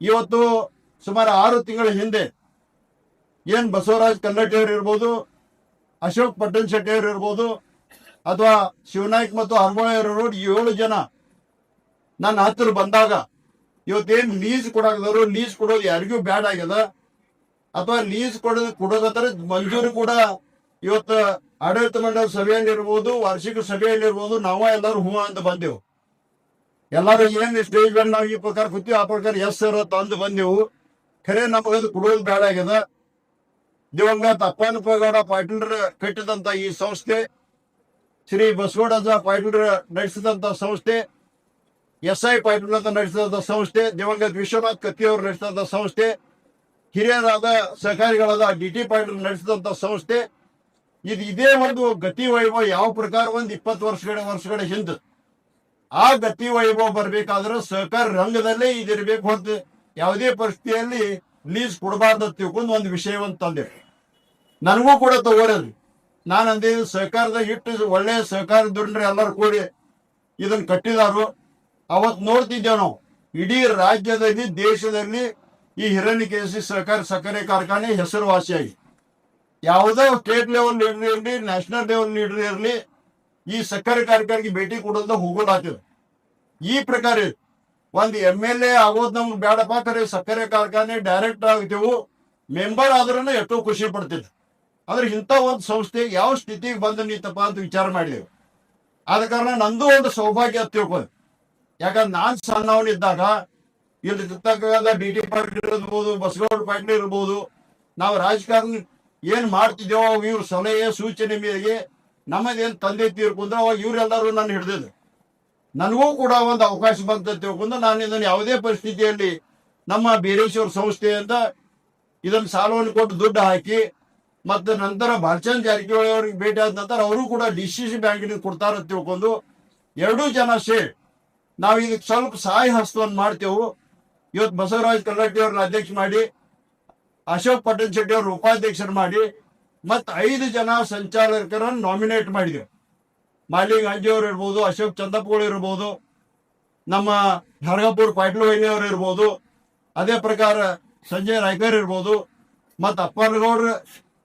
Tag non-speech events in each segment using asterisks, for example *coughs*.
ಇವತ್ತು ಸುಮಾರು ಆರು ತಿಂಗಳ ಹಿಂದೆ ಏನ್ ಬಸವರಾಜ್ ಕಲ್ಲಟ್ಟಿ ಅವರು ಇರ್ಬೋದು, ಅಶೋಕ್ ಪಟ್ಟಣ್ ಶೆಟ್ಟಿ ಅವರು ಇರ್ಬೋದು, ಅಥವಾ ಶಿವನಾಯ್ಕ್ ಮತ್ತು ಅವರು ಏಳು ಜನ ನನ್ನ ಹತ್ತಿರ ಬಂದಾಗ ಇವತ್ತೇನ್ ಲೀಸ್ ಕೊಡಾಕದವರು ಲೀಸ್ ಕೊಡೋದು ಯಾರಿಗೂ ಬ್ಯಾಡ್ ಆಗ್ಯದ. ಅಥವಾ ಲೀಸ್ ಕೊಡೋದು ಕೊಡೋದತ್ರ ಮಂಜೂರು ಕೂಡ ಇವತ್ತು ಆಡಳಿತ ಮಂಡಳ ಸಭೆಯಲ್ಲಿರ್ಬೋದು, ವಾರ್ಷಿಕ ಸಭೆಯಲ್ಲಿ ಇರ್ಬೋದು ನಾವ ಎಲ್ಲರೂ ಹೂವ ಅಂತ ಬಂದೆವು. ಎಲ್ಲರೂ ಏನ್ ಸ್ಟೇಜ್ ಮೇಲೆ ನಾವು ಈ ಪ್ರಕಾರ ಕೂತೀವಿ, ಆ ಪ್ರಕಾರ ಎಸ್ ಸರ್ ತಂದು ಬಂದೆವು. ಖರೆ ನಮಗದು ಕೊಡೋದು ಬೇಡ ಆಗ್ಯದ. ದಿವಂಗತ ಅಪ್ಪನಪ್ಪಗೌಡ ಪಾಟೀಲ್ರ ಕಟ್ಟಿದಂತ ಈ ಸಂಸ್ಥೆ, ಶ್ರೀ ಬಸವರಾಜ ಪಾಟೀಲ್ರ ನಡೆಸಿದಂತ ಸಂಸ್ಥೆ, ಎಸ್ ಐ ಪಾಟೀಲ್ ಅಂತ ನಡೆಸಿದಂತ ಸಂಸ್ಥೆ, ದಿವಂಗತ ವಿಶ್ವನಾಥ್ ಕತ್ತಿ ಅವರು ನಡೆಸಿದಂತ ಸಂಸ್ಥೆ, ಹಿರಿಯರಾದ ಸಹಕಾರಿಗಳಾದ ಡಿ ಟಿ ಪಾಟೀಲ್ ನಡೆಸಿದಂತ ಸಂಸ್ಥೆ. ಇದು ಇದೇ ಒಂದು ಗತಿ ವೈಭವ ಯಾವ ಪ್ರಕಾರ ಒಂದು ಇಪ್ಪತ್ತು ವರ್ಷಗಳ ವರ್ಷಗಳ ಹಿಂದೆ. ಆ ಗತಿ ವೈಭವ ಬರ್ಬೇಕಾದ್ರೆ ಸಹಕಾರ ರಂಗದಲ್ಲೇ ಇದಿರ್ಬೇಕು ಅಂತ ಯಾವುದೇ ಪರಿಸ್ಥಿತಿಯಲ್ಲಿ ಲೀಸ್ ಕೊಡಬಾರ್ದು ತಿಳ್ಕೊಂಡು ಒಂದು ವಿಷಯವನ್ನು ತಂದೆ ನನಗೂ ಕೂಡ ತಗೊಳ್ಳೋದು ನಾನು ಅಂದೇ ಸಹಕಾರದ ಇಟ್ಟು ಒಳ್ಳೆಯ ಸಹಕಾರ ದುಡ್ಡ್ರೆ ಎಲ್ಲರೂ ಕೂಡಿ ಇದನ್ನು ಕಟ್ಟಿದಾರು. ಅವತ್ತು ನೋಡ್ತಿದ್ದೇವೆ ನಾವು. ಇಡೀ ರಾಜ್ಯದಲ್ಲಿ, ದೇಶದಲ್ಲಿ ಈ ಹಿರಣ್ಯಕೇಶಿ ಸಹಕಾರ ಸಕ್ಕರೆ ಕಾರ್ಖಾನೆ ಹೆಸರುವಾಸಿಯಾಗಿ ಯಾವುದೇ ಸ್ಟೇಟ್ ಲೆವೆಲ್ ಲೀಡರ್ ಇರಲಿ ನ್ಯಾಷನಲ್ ಲೆವೆಲ್ ಲೀಡರ್ ಇರಲಿ ಈ ಸಕ್ಕರೆ ಕಾರ್ಖಾನೆಗೆ ಭೇಟಿ ಕೊಡೋದ ಹೋಗೋದಾಗ್ತದೆ ಈ ಪ್ರಕಾರ ಒಂದು ಎಂ ಎಲ್ ಎ ಆಗೋದು ನಮ್ಗೆ ಬೇಡಪ್ಪ ಕರೆ ಸಕ್ಕರೆ ಕಾರ್ಖಾನೆ ಡೈರೆಕ್ಟ್ ಆಗ್ತೇವು ಮೆಂಬರ್ ಆದ್ರೂ ಎಷ್ಟೋ ಖುಷಿ ಪಡ್ತಿದ್ದ ಆದ್ರೆ ಇಂಥ ಒಂದು ಸಂಸ್ಥೆ ಯಾವ ಸ್ಥಿತಿಗೆ ಬಂದು ನಿಂತಪ್ಪ ಅಂತ ವಿಚಾರ ಮಾಡಿದೆವು ಆದ ಕಾರಣ ನಂದು ಒಂದು ಸೌಭಾಗ್ಯ ಅಂತ ತಿಳ್ಕೊಂಡು ಯಾಕಂದ್ರೆ ನಾನ್ ಸಣ್ಣವನಿದ್ದಾಗ ಇಲ್ಲಿ ಇರ್ತಕ್ಕಂಥ ಡಿ ಟಿ ಪಾಟೀಲ್ ಇರ್ಬೋದು ಬಸಗೌಡ ಪಾಟೀಲ್ ಇರ್ಬೋದು, ನಾವು ರಾಜಕಾರಣ ಏನ್ ಮಾಡ್ತಿದ್ದೇವೋ ಇವ್ರ ಸಲಹೆ ಸೂಚನೆ ಮೇರೆಗೆ ನಮ್ಮದೇನ್ ತಂದೆ ತೀರ್ಕೊಂಡ್ರೆ ಅವಾಗ ಇವರೆಲ್ಲರೂ ನಾನು ಹಿಡಿದಿದ್ದು ನನಗೂ ಕೂಡ ಒಂದು ಅವಕಾಶ ಬಂತ ತಿಳ್ಕೊಂಡು ನಾನು ಇದನ್ನು ಯಾವುದೇ ಪರಿಸ್ಥಿತಿಯಲ್ಲಿ ನಮ್ಮ ಬೀರೇಶ್ವರ ಸಂಸ್ಥೆಯಿಂದ ಇದನ್ನು ಸಾಲವನ್ನು ಕೊಟ್ಟು ದುಡ್ಡು ಹಾಕಿ ಮತ್ತೆ ನಂತರ ಬಾಲಚಂದ್ ಜಾರಕಿಹೊಳಿ ಅವ್ರಿಗೆ ಭೇಟಿ ಆದ ನಂತರ ಅವರು ಕೂಡ ಡಿ ಸಿ ಸಿ ಬ್ಯಾಂಕಿನ ಕೊಡ್ತಾರ ತಿಳ್ಕೊಂಡು ಎರಡೂ ಜನ ಸೇರಿ ನಾವು ಇದಕ್ಕೆ ಸ್ವಲ್ಪ ಸಹಾಯ ಹಸ್ತವನ್ನು ಮಾಡ್ತೇವೆ. ಇವತ್ತು ಬಸವರಾಜ್ ಕಲ್ಲಟ್ಟಿ ಅವ್ರನ್ನ ಅಧ್ಯಕ್ಷ ಮಾಡಿ, ಅಶೋಕ್ ಪಟ್ಟಣ ಶೆಟ್ಟಿ ಅವ್ರ ಉಪಾಧ್ಯಕ್ಷರು ಮಾಡಿ ಮತ್ತೆ ಐದು ಜನ ಸಂಚಾಲಕರನ್ನು ನಾಮಿನೇಟ್ ಮಾಡಿದೆವು ಮಾಲಿಂಗ್ ಅಂಜಿಯವರು ಇರ್ಬೋದು, ಅಶೋಕ್ ಚಂದಪ್ಪಗಳು ಇರ್ಬೋದು, ನಮ್ಮ ವೈನಿ ಅವರು ಇರ್ಬೋದು, ಅದೇ ಪ್ರಕಾರ ಸಂಜಯ್ ರಾಯ್ಕರ್ ಇರ್ಬೋದು, ಮತ್ತು ಅಪ್ಪನಗೌಡ್ರ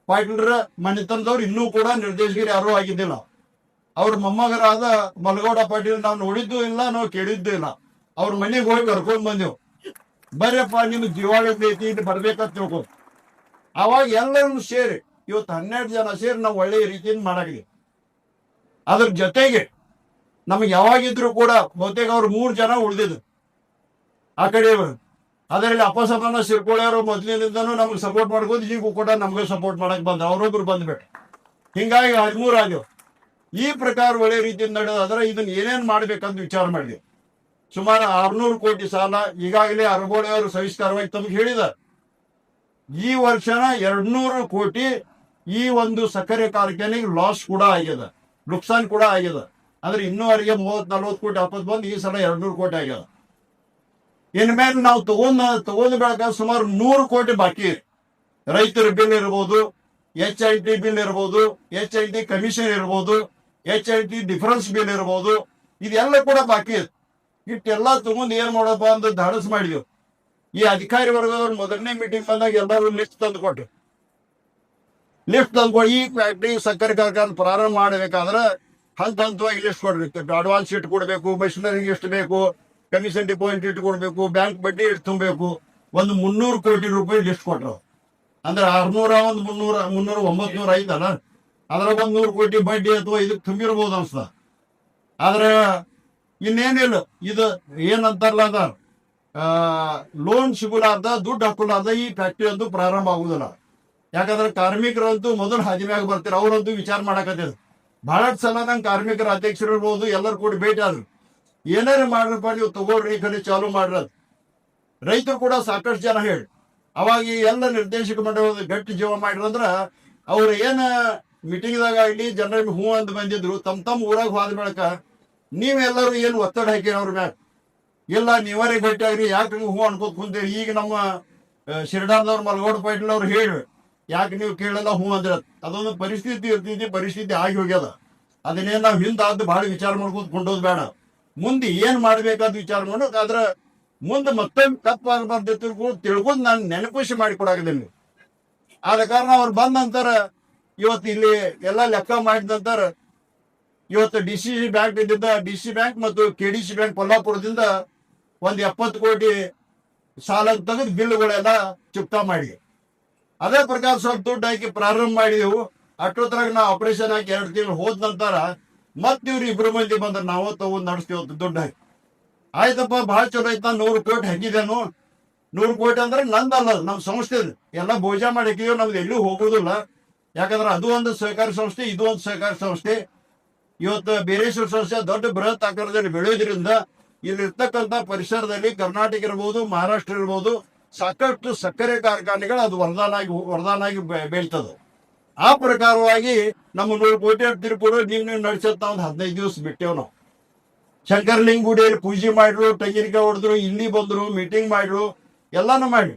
ಪಾಟೀಲ್ರ ಮನೆತನದವ್ರು ಇನ್ನೂ ಕೂಡ ನಿರ್ದೇಶಕರು ಯಾರೂ ಆಗಿದ್ದಿಲ್ಲ. ಅವ್ರ ಮೊಮ್ಮಗರಾದ ಮಲಗೌಡ ಪಾಟೀಲ್ ನಾವು ನೋಡಿದ್ದು ಇಲ್ಲ, ನಾವು ಕೇಳಿದ್ದು ಇಲ್ಲ. ಅವ್ರ ಮನೆಗೆ ಹೋಗಿ ಕರ್ಕೊಂಡ್ ಬಂದೆವು. ಬರ್ರಪ್ಪ ನಿಮ್ಗೆ ದಿವಾಳಿ ಐತಿ ಇಲ್ಲಿ ಬರ್ಬೇಕಂತ ತಿಳ್ಕೊ ಅವಾಗ ಎಲ್ಲರನ್ನು ಸೇರಿ ಇವತ್ತು ಹನ್ನೆರಡು ಜನ ಸೇರಿ ನಾವು ಒಳ್ಳೆಯ ರೀತಿಯಿಂದ ಮಾಡಾಗಿದೆ ಅದ್ರ ಜೊತೆಗೆ ನಮಗೆ ಯಾವಾಗಿದ್ರು ಕೂಡ ಬಹುತೇಕ ಅವ್ರು ಮೂರು ಜನ ಉಳಿದಿದ್ರು. ಆ ಕಡೆ ಅದರಲ್ಲಿ ಅಪಸಮನ ಸಿರ್ಕೊಳ್ಳೋರು ಮೊದಲಿನಿಂದನೂ ನಮ್ಗೆ ಸಪೋರ್ಟ್ ಮಾಡ್ಕೊಂಡು ಈಗೂ ಕೂಡ ನಮ್ಗೆ ಸಪೋರ್ಟ್ ಮಾಡಕ್ ಬಂದ್ರು ಅವರೊಬ್ರು ಬಂದ್ಬಿಟ್ಟು ಹಿಂಗಾಗಿ ಹದಿಮೂರು ಆಗ್ಯವು ಈ ಪ್ರಕಾರ ಒಳ್ಳೆ ರೀತಿಯಿಂದ ನಡೆದಾದ್ರೆ ಇದನ್ನ ಏನೇನ್ ಮಾಡ್ಬೇಕಂತ ವಿಚಾರ ಮಾಡಿದ್ವಿ. ಸುಮಾರು ಆರ್ನೂರು ಕೋಟಿ ಸಾಲ, ಈಗಾಗಲೇ ಅರಬೋಳೆಯವರು ಸವಿಸ್ತಾರವಾಗಿ ಹೇಳಿದ ಹೇಳಿದ್ದಾರೆ. ಈ ವರ್ಷನ ಎರಡ್ನೂರು ಕೋಟಿ ಈ ಒಂದು ಸಕ್ಕರೆ ಕಾರ್ಖಾನೆಗೆ ಲಾಸ್ ಕೂಡ ಆಗ್ಯದ. ನುಕ್ಸಾನ್ ಕೂಡ ಆಗ್ಯದ. ಅಂದ್ರೆ ಇನ್ನೂವರೆಗೆ ಮೂವತ್ ನಲ್ವತ್ತು ಕೋಟಿ ವಾಪಸ್ ಬಂದು ಈ ಸಲ ಎರಡ್ನೂರು ಕೋಟಿ ಆಗ್ಯದ. ಇನ್ಮೇಲೆ ನಾವು ತಗೊಂಡ, ತಗೊಂಡ್ ಬೆಳಕ ಸುಮಾರು ನೂರು ಕೋಟಿ ಬಾಕಿ. ರೈತರ ಬಿಲ್ ಇರ್ಬೋದು ಎಚ್ ಐ ಟಿ ಬಿಲ್ ಇರ್ಬೋದು ಎಚ್ ಐ ಟಿ ಕಮಿಷನ್ ಇರ್ಬೋದು H I T difference bill ಇರ್ಬೋದು, ಇದೆಲ್ಲ ಕೂಡ ಬಾಕಿ. ಇಟ್ಟೆಲ್ಲ ತಗೊಂಡ್ ಏನ್ ಮಾಡಪ್ಪ ಅಂತ ಧಾಡಸ್ ಮಾಡಿದ್ವಿ. ಈ ಅಧಿಕಾರಿ ವರ್ಗದವ್ರು ಮೊದಲನೇ ಮೀಟಿಂಗ್ ಬಂದಾಗ ಎಲ್ಲರೂ ಲಿಸ್ಟ್ ತಂದು ಕೊಟ್ಟು ಲಿಫ್ಟ್ ಈ ಫ್ಯಾಕ್ಟ್ರಿ ಸಕ್ಕರೆ ಕಾರ್ಖಾನೆ ಪ್ರಾರಂಭ ಮಾಡಬೇಕಾದ್ರೆ ಹಂತ ಹಂತವಾಗಿ ಲಿಸ್ಟ್ ಕೊಡಬೇಕು ಅಡ್ವಾನ್ಸ್ ಇಟ್ಟು ಕೊಡಬೇಕು ಮೆಷಿನರಿಗೆ ಎಷ್ಟು ಬೇಕು ಕಮಿಷನ್ ಡಿಪಾಸಿಟ್ ಇಟ್ಟು ಕೊಡಬೇಕು ಬ್ಯಾಂಕ್ ಬಡ್ಡಿ ಎಷ್ಟು ತುಂಬಬೇಕು, ಒಂದು ಮುನ್ನೂರು ಕೋಟಿ ರೂಪಾಯಿ ಲಿಸ್ಟ್ ಕೊಟ್ರು. ಅಂದ್ರೆ ಆರ್ನೂರ ಒಂದು ಮುನ್ನೂರ ಮುನ್ನೂರ ಒಂಬತ್ತು ನೂರ ಐತಲ್ಲ? ಅದ್ರ ಒಂದ್ ನೂರು ಕೋಟಿ ಬಡ್ಡಿ ಅಥವಾ ಇದಕ್ಕೆ ತುಂಬಿರ್ಬೋದು ಅನ್ಸ್ತ ಆದ್ರೆ ಇನ್ನೇನಿಲ್ಲ, ಇದು ಏನಂತಾರಲ್ಲ ಅದ? ಲೋನ್ ಸಿಗುಲಾರ್ದ, ದುಡ್ಡು ಹಾಕೊಳ್ಳಾರ್ದ ಈ ಫ್ಯಾಕ್ಟ್ರಿ ಅಂತೂ ಪ್ರಾರಂಭ ಆಗುದಿಲ್ಲ. ಯಾಕಂದ್ರೆ ಕಾರ್ಮಿಕರಂತೂ ಮೊದಲು ಹಾದಿಮ್ಯಾಗ ಬರ್ತಾರೆ ಅವರಂತೂ ವಿಚಾರ ಮಾಡಕತ್ತಿದ್ರು. ಬಹಳಷ್ಟು ಸಲ ನಂಗೆ ಕಾರ್ಮಿಕರ ಅಧ್ಯಕ್ಷರು ಇರ್ಬೋದು, ಎಲ್ಲರೂ ಕೂಡ ಭೇಟಿ ಆದ್ರು. ಏನಾರು ಮಾಡ್ರಪ್ಪ ನೀವು ತಗೊಳ್ರಿ, ಈ ಕಡೆ ಚಾಲು ಮಾಡ್ರದ್ ರೈತರು ಕೂಡ ಸಾಕಷ್ಟು ಜನ ಹೇಳಿ, ಅವಾಗ ಎಲ್ಲ ನಿರ್ದೇಶಕ ಮಂಡಳಿ ಗಟ್ಟಿ ಜೀವ ಮಾಡಿರಂದ್ರ ಅವ್ರು ಏನ ಮೀಟಿಂಗ್ದಾಗ ಆಗ್ಲಿ ಜನರಿಗೆ ಹೂ ಅಂತ ಬಂದಿದ್ರು ತಮ್ಮ ತಮ್ಮ ಊರಾಗ ಹೋದ ಬೆಳಕ ನೀವೆಲ್ಲರೂ ಏನು ಒತ್ತಡ ಹಾಕಿರಿ ಅವ್ರ ಮ್ಯಾಗ? ಇಲ್ಲ, ನೀವರೇ ಭೇಟಿ ಆಗ್ರಿ ಯಾಕೆ ಹೂ ಅನ್ಕೋತ ಕುಂತೀರಿ? ಈಗ ನಮ್ಮ ಶಿರಡಾದವ್ರು ಮಲ್ಗೋಡ್ ಪಾಟೀಲ್ ಅವ್ರು ಹೇಳಿ ಯಾಕೆ ನೀವು ಕೇಳಲ್ಲ? ಹ್ಞೂ ಅಂದ್ರೆ ಅದೊಂದು ಪರಿಸ್ಥಿತಿ ಇರ್ತೈತಿ, ಪರಿಸ್ಥಿತಿ ಆಗಿ ಹೋಗ್ಯದ. ಅದನ್ನೇ ನಾವು ಹಿಂದಾದ್ದು ಭಾಳ ವಿಚಾರ ಮಾಡ್ಕೋದು ಕೊಂಡೋದ್ ಬೇಡ. ಮುಂದೆ ಏನ್ ಮಾಡ್ಬೇಕಾದ ವಿಚಾರ ಮಾಡೋದು ಆದ್ರ ಮುಂದೆ ಮತ್ತೊಮ್ಮೆ ತಪ್ಪಾಗಬಾರ್ದು ತಿಳ್ಕೊಂಡು ನಾನು ನೆನಪಿಸಿ ಮಾಡಿ ಆದ ಕಾರಣ ಅವ್ರು ಬಂದ ನಂತರ ಇವತ್ತು ಇಲ್ಲಿ ಎಲ್ಲ ಲೆಕ್ಕ ಮಾಡಿದ ನಂತರ ಇವತ್ತು ಡಿ ಸಿ ಬ್ಯಾಂಕ್ ಇದ್ದಿದ್ದ, ಡಿ ಸಿ ಬ್ಯಾಂಕ್ ಮತ್ತು ಕೆ ಡಿ ಸಿ ಬ್ಯಾಂಕ್ ಕೊಲ್ಲಾಪುರದಿಂದ ಒಂದು ಎಪ್ಪತ್ತು ಕೋಟಿ ಸಾಲ ತೆಗೆದು ಬಿಲ್ಗಳೆಲ್ಲ ಚುಕ್ತಾ ಮಾಡಿ ಅದೇ ಪ್ರಕಾರ ಸ್ವಲ್ಪ ದುಡ್ಡು ಹಾಕಿ ಪ್ರಾರಂಭ ಮಾಡಿದೆವು ಅಷ್ಟೊತ್ತರಾಗ ನಾವು ಆಪರೇಷನ್ ಹಾಕಿ ಎರಡು ತಿಂಗಳು ಹೋದ ನಂತರ ಮತ್ತೆ ಇವ್ರು ಇಬ್ರು ಮಂದಿ ಬಂದ್ರೆ ನಾವು ತಗೊಂಡು ನಡೆಸ್ತೀವಿ ದುಡ್ಡು ಹಾಕಿ. ಆಯ್ತಪ್ಪ, ಭಾಳ ಚಲೋ ಐತ ನೂರು ಕೋಟಿ ಹಾಕಿದೇನು ನೂರು ಕೋಟಿ ಅಂದ್ರೆ ನಂದಲ್ಲ ನಮ್ಮ ಸಂಸ್ಥೆ ಎಲ್ಲ ಭೋಜ ಮಾಡಿ ಹಾಕಿದೀವಿ ನಮ್ದು ಎಲ್ಲೂ ಹೋಗೋದಿಲ್ಲ. ಯಾಕಂದ್ರೆ ಅದು ಒಂದು ಸಹಕಾರಿ ಸಂಸ್ಥೆ, ಇದು ಒಂದು ಸಹಕಾರಿ ಸಂಸ್ಥೆ. ಇವತ್ತು ಬೇರೇಶ್ವರ ಸಂಸ್ಥೆ ದೊಡ್ಡ ಬೃಹತ್ ಆಕಾರದಲ್ಲಿ ಬೆಳೆಯೋದ್ರಿಂದ ಇಲ್ಲಿರ್ತಕ್ಕಂಥ ಪರಿಸರದಲ್ಲಿ ಕರ್ನಾಟಕ ಇರ್ಬೋದು, ಮಹಾರಾಷ್ಟ್ರ ಇರ್ಬೋದು ಸಾಕಷ್ಟು ಸಕ್ಕರೆ ಕಾರ್ಖಾನೆಗಳು ಅದು ವರದಾನಾಗಿ ವರದಾನಾಗಿ ಬೀಳ್ತದೆ. ಆ ಪ್ರಕಾರವಾಗಿ ನಮ್ಮ ನೂರು ಕೋಟಿ ತಿರುಪುರ ನೀವು ನೀವು ನಡೆಸುತ್ತಾ ಒಂದು ಹದಿನೈದು ದಿವಸ ಬಿಟ್ಟೇವು ನಾವು. ಶಂಕರಲಿಂಗ ಗುಡಿಯಲ್ಲಿ ಪೂಜೆ ಮಾಡಿದ್ರು ತೆಂಗಿನಕಾಯಿ ಹೊಡೆದ್ರು, ಇಲ್ಲಿ ಬಂದರು ಮೀಟಿಂಗ್ ಮಾಡಿದ್ರು, ಎಲ್ಲಾನು ಮಾಡಿ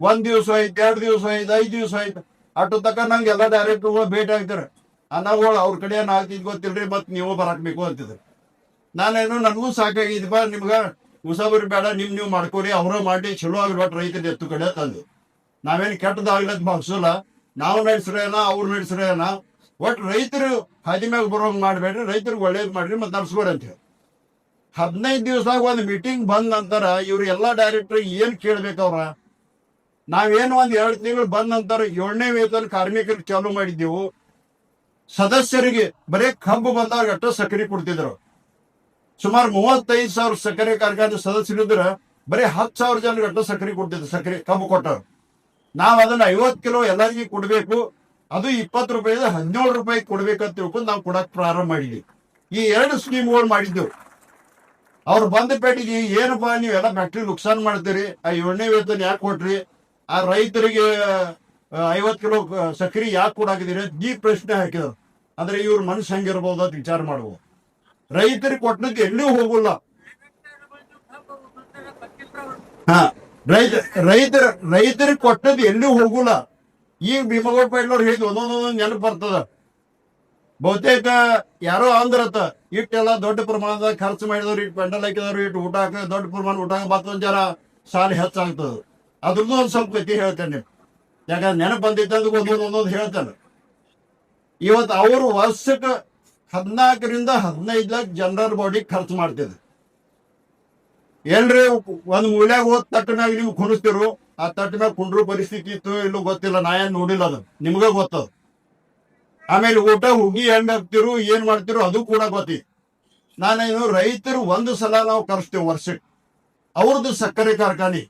ಒಂದ್ ದಿವಸ ಆಯ್ತು ಎರಡು ದಿವಸ ಆಯ್ತು ಐದು ದಿವಸ ಆಯ್ತು ಅಟ್ಟು ತಕ್ಕ ನಂಗೆ ಎಲ್ಲ ಡೈರೆಕ್ಟರ್ಗಳು ಭೇಟಿ ಆಗ್ತಾರೆ. ಅನ್ನಗಳು ಅವ್ರ ಕಡೆ ಏನ್ ಆಗ್ತಿದ್ ಗೊತ್ತಿಲ್ರಿ, ಮತ್ ನೀವು ಬರಾಕ್ಬೇಕು ಅಂತಿದ್ರು. ನಾನೇನು, ನನಗೂ ಸಾಕಾಗಿದಪ್ಪ ನಿಮ್ಗ ಉಸಾಬರಿ ಬೇಡ, ನಿಮ್ ನೀವು ಮಾಡ್ಕೋರಿ, ಅವ್ರ ಮಾಡಿ ಚಲೋ ಆಗಿರ್ಬೇಕು ರೈತರ ಎತ್ತು ಕಡೆ ತಂದು. ನಾವೇನು ಕೆಟ್ಟದಾಗ್ಲತ್ ಭಾವಿಸಲ್ಲ ನಾವು ನಡೆಸ್ರೇನ, ಅವ್ರು ನಡೆಸ್ರೇನ ಒಟ್ಟು ರೈತರು ಹಾದಿ ಮ್ಯಾಗ ಬರೋಂಗ್ ಮಾಡ್ಬೇಡ್ರಿ, ರೈತರಿಗೆ ಒಳ್ಳೇದು ಮಾಡ್ರಿ ಮತ್ತೆ ಹೇಳಿ. ಹದಿನೈದು ದಿವಸದಾಗ ಒಂದು ಮೀಟಿಂಗ್ ಬಂದ ನಂತರ ಇವ್ರು ಎಲ್ಲಾ ಡೈರೆಕ್ಟರ್ ಏನ್ ಕೇಳ್ಬೇಕವ್ರ ನಾವೇನು ಒಂದ್ ಎರಡು ತಿಂಗಳು ಬಂದ ನಂತರ ಏಳನೇ ವೇತನ ಕಾರ್ಮಿಕರಿಗೆ ಚಾಲೂ ಮಾಡಿದ್ದೆವು, ಸದಸ್ಯರಿಗೆ ಬರೇ ಕಬ್ಬು ಬಂದಾಗ ಅಷ್ಟು ಸಕ್ಕರೆ ಕೊಡ್ತಿದ್ರು. ಸುಮಾರು ಮೂವತ್ತೈದು ಸಾವಿರ ಸಕ್ಕರೆ ಕಾರ್ಖಾನೆ ಸದಸ್ಯರಿದ್ರ, ಬರೀ ಹತ್ತು ಸಾವಿರ ಜನರಿಗೆ ಅಷ್ಟು ಸಕ್ಕರೆ ಕೊಡ್ತಿದ್ರು, ಸಕ್ಕರೆ ಕಬ್ಬು ಕೊಟ್ಟರು ನಾವು ಅದನ್ನ ಐವತ್ತು ಕಿಲೋ ಎಲ್ಲರಿಗೂ ಕೊಡಬೇಕು, ಅದು ಇಪ್ಪತ್ತು ರೂಪಾಯಿ ಹದಿನೇಳು ರೂಪಾಯಿ ಕೊಡ್ಬೇಕಂತ ತಿಳ್ಕೊಂಡು ನಾವು ಕೊಡಕ್ ಪ್ರಾರಂಭ ಮಾಡಿದ್ವಿ. ಈ ಎರಡು ಸ್ಕೀಮ್ಗಳು ಮಾಡಿದ್ದೆವು. ಅವ್ರು ಬಂದ ಪೇಟಿಗೆ ಏನಪ್ಪಾ, ನೀವೆಲ್ಲ ಫ್ಯಾಕ್ಟ್ರಿ ನುಕ್ಸಾನ್ ಮಾಡ್ತೀರಿ, ಆ ಏಳನೇ ವೇತನ ಯಾಕೆ ಕೊಟ್ರಿ, ಆ ರೈತರಿಗೆ ಐವತ್ತು ಕಿಲೋ ಸಕ್ಕರೆ ಯಾಕೆ ಕೊಡಾಕಿದ್ದೀರಿ ಈ ಪ್ರಶ್ನೆ ಹಾಕಿದ್ರು. ಅಂದ್ರೆ ಇವ್ರ ಮನಸ್ಸು ಹೆಂಗಿರ್ಬೋದು ಅಂತ ವಿಚಾರ ಮಾಡ್ಬೋದು ರೈತರಿಗೆ ಕೊಟ್ಟಕ್ಕೆ ಎಲ್ಲೂ ಹೋಗಲ್ಲ. ಹಾ, ರೈತ ರೈತರ ರೈತರಿಗೆ ಕೊಟ್ಟದ್ದು ಎಲ್ಲೂ ಹೋಗಲ್ಲ. ಈಗ ಭೀಮಗೌಡ ಪಾಟೀಲ್ ಹೇಳಿದ್ ಒಂದೊಂದೊಂದೊಂದು ನೆನಪು ಬರ್ತದ. ಬಹುತೇಕ ಯಾರೋ ಅಂದ್ರತ ಇಟ್ಟೆಲ್ಲ ದೊಡ್ಡ ಪ್ರಮಾಣದ ಖರ್ಚು ಮಾಡಿದವ್ರು ಇಟ್ಟು ಪೆಂಡಲ್ ಹಾಕಿದವ್ರು ಇಟ್ಟು ಊಟ ಹಾಕ ದೊಡ್ಡ ಪ್ರಮಾಣ ಊಟ ಮತ್ತೊಂದ್ ಜನ ಸಾಲ ಹೆಚ್ಚಾಗ್ತದ. ಅದ್ರದ್ದು ಒಂದ್ ಸ್ವಲ್ಪ ಗತಿ ಹೇಳ್ತೇನೆ ಯಾಕಂದ್ರೆ ನೆನಪು ಬಂದಿದ್ದ ಒಂದೊಂದು ಒಂದೊಂದು ಹೇಳ್ತಾನೆ. ಇವತ್ತು ಅವರು ವರ್ಷಕ್ಕೆ ಹದಿನಾಲ್ಕರಿಂದ ಹದಿನೈದು ಲಕ್ಷ ಜನರಲ್ ಬಾಡಿ ಖರ್ಚು ಮಾಡ್ತಿದ್ರು ಎಲ್ರಿ ಒಂದ್ ಮೂಲ್ಯಾಗ ಹೋದ ತಟ್ಟ ಮ್ಯಾಗ ನೀವು ಕುಣಿಸ್ತಿರು, ಆ ತಟ್ಟ ಕುಂಡ್ರು ಪರಿಸ್ಥಿತಿ ಇತ್ತು ಇಲ್ಲೋ ಗೊತ್ತಿಲ್ಲ, ನಾ ಏನ್ ನೋಡಿಲ್ಲ ಅದು ನಿಮ್ಗ ಗೊತ್ತದ. ಆಮೇಲೆ ಊಟ ಹುಗಿ ಹೆಂಗ್ ಹಾಕ್ತಿರು, ಏನ್ ಮಾಡ್ತಿರು ಅದು ಕೂಡ ಗೊತ್ತಿ. ನಾನೇನು ರೈತರು ಒಂದು ಸಲ ನಾವು ಕರೆಸ್ತೇವೆ ವರ್ಷಕ್ಕೆ. ಅವ್ರದ್ದು ಸಕ್ಕರೆ ಕಾರ್ಖಾನೆ,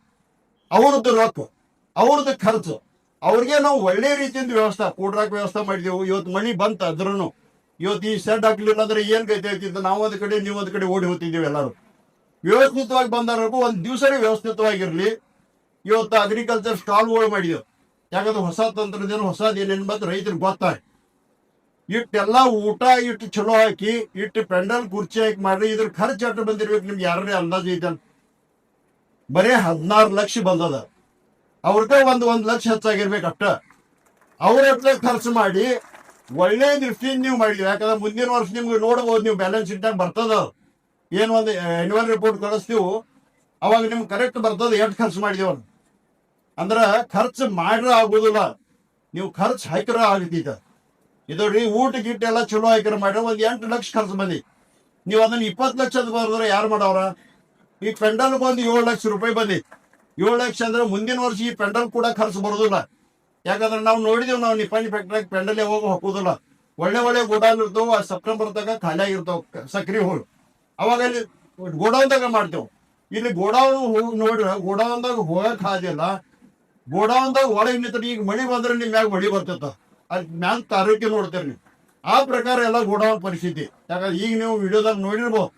ಅವ್ರದ್ದು ರೊಕ್ಕ, ಅವ್ರದ್ದು ಖರ್ಚು. ಅವ್ರಿಗೆ ನಾವು ಒಳ್ಳೆ ರೀತಿಯಿಂದ ವ್ಯವಸ್ಥೆ ಕೂಡ್ರಾಕ್ ವ್ಯವಸ್ಥೆ ಮಾಡಿದೆವು. ಇವತ್ತು ಮಳಿ ಬಂತ ಅದ್ರೂ ಇವತ್ತು ಈ ಸೆಡ್ ಹಾಕ್ಲಿಲ್ಲ ಅಂದ್ರೆ ಏನ್ ಗೈತೆ ಇರ್ತಿತ್ತು ನಾವು ಒಂದ್ ಕಡೆ, ನೀವು ಒಂದ್ ಕಡೆ ಓಡಿ ಹೋಗ್ತಿದ್ದೀವಿ ಎಲ್ಲರೂ. ವ್ಯವಸ್ಥಿತವಾಗಿ ಬಂದವರೆಗೂ ಒಂದ್ ದಿವಸನೇ ವ್ಯವಸ್ಥಿತವಾಗಿರ್ಲಿ. ಇವತ್ತು ಅಗ್ರಿಕಲ್ಚರ್ ಸ್ಟಾಲ್ಗಳು ಮಾಡಿದೆವು. ಯಾಕಂದ್ರೆ ಹೊಸ ತಂತ್ರಜ್ಞಾನ, ಹೊಸದ್ ಏನೇನು ಬಂದು ರೈತರಿಗೆ ಗೊತ್ತಾಗ. ಇಟ್ಟೆಲ್ಲ ಊಟ ಇಟ್ಟು ಚಲೋ ಹಾಕಿ, ಇಟ್ಟು ಪೆಂಡಲ್ ಕುರ್ಚಿ ಹಾಕಿ ಮಾಡ್ರಿ, ಇದ್ರ ಖರ್ಚು ಅಟ್ಟು ಬಂದಿರ್ಬೇಕು ನಿಮ್ಗೆ ಯಾರೇ ಅಂದಾಜು ಐತೆ ಬರೀ ಹದಿನಾರು ಲಕ್ಷ ಬಂದದ. ಅವ್ರದ್ದೇ ಒಂದು, ಒಂದ್ ಲಕ್ಷ ಹೆಚ್ಚಾಗಿರ್ಬೇಕು ಅಷ್ಟ ಅವ್ರ ಖರ್ಚು ಮಾಡಿ ಒಳ್ಳೆ ದೃಷ್ಟಿಯಿಂದ ನೀವು ಮಾಡಿದ್ರಿ ಯಾಕಂದ್ರೆ ಮುಂದಿನ ವರ್ಷ ನಿಮ್ಗೆ ನೋಡ್ಬೋದು, ನೀವು ಬ್ಯಾಲೆನ್ಸ್ ಶೀಟ್ನಾಗ ಬರ್ತದ. ಏನ್ ಒಂದು ಆನ್ಯುವಲ್ ರಿಪೋರ್ಟ್ ಕಳಿಸ್ತೀವಿ. ಅವಾಗ ನಿಮ್ಗೆ ಕರೆಕ್ಟ್ ಬರ್ತದ, ಎಷ್ಟು ಖರ್ಚು ಮಾಡಿದೀವಿ ಅಂದ್ರೆ ಖರ್ಚು ಮಾಡ್ರ ಆಗುದಿಲ್ಲ. ನೀವು ಖರ್ಚು ಹಾಕಿರ ಆಗತೈತ. ಇದು ರೀ ಊಟ ಗಿಟ್ಟ ಎಲ್ಲ ಚಲೋ ಹಾಕಿರ ಮಾಡ್ರ ಒಂದ್ ಎಂಟು ಲಕ್ಷ ಖರ್ಚು ಬಂದಿ. ನೀವು ಅದನ್ನ ಇಪ್ಪತ್ತು ಲಕ್ಷದ ಬರೆದ್ರೆ ಯಾರು ಮಾಡವ್ರ? ಈ ಪೆಂಡಲ್ ಬಂದು ಏಳು ಲಕ್ಷ ರೂಪಾಯಿ ಬಂದಿ. ಏಳು ಲಕ್ಷ ಅಂದ್ರೆ ಮುಂದಿನ ವರ್ಷ ಈ ಪೆಂಡಲ್ ಕೂಡ ಖರ್ಚು ಬರೋದಿಲ್ಲ. ಯಾಕಂದ್ರೆ ನಾವು ನೋಡಿದೇವು, ನಾವು ನಿಪಾಣಿ ಫ್ಯಾಕ್ಟ್ರಿಯಾಗ ಪೆಂಡಲ್ ಯಾವಾಗ ಹಾಕೋದಿಲ್ಲ ಒಳ್ಳೆ ಒಳ್ಳೆ ಗೋಡಾನ್ ಇರ್ತಾವ, ಆ ಖಾಲಿ ಆಗಿರ್ತಾವ ಸಕ್ರಿ ಹೋಳು. ಅವಾಗ ಅಲ್ಲಿ ಗೋಡೌನ್ದಾಗ ಮಾಡ್ತೇವೆ. ಇಲ್ಲಿ ಗೋಡೌನ್ ಹೋಗಿ ನೋಡ್ರ, ಗೋಡೌನ್ದಾಗ ಹೋಗಕ್ ಹಾದಿಲ್ಲ ಗೋಡೌನ್ದಾಗ ಒಳಗೆ ನಿಂತ್ರೆ ಈಗ ಮಳಿ ಬಂದ್ರೆ ನಿಮ್ ಮ್ಯಾಗ ಮಳಿ ಬರ್ತೈತ. ಅಲ್ಲಿ ಮ್ಯಾಲ ತಾರೀಕೆ ನೋಡ್ತೀರಿ ನೀವು. ಆ ಪ್ರಕಾರ ಎಲ್ಲ ಗೋಡೌನ್ ಪರಿಸ್ಥಿತಿ. ಯಾಕಂದ್ರೆ ಈಗ ನೀವು ವಿಡಿಯೋದಾಗ ನೋಡಿರ್ಬೋದು.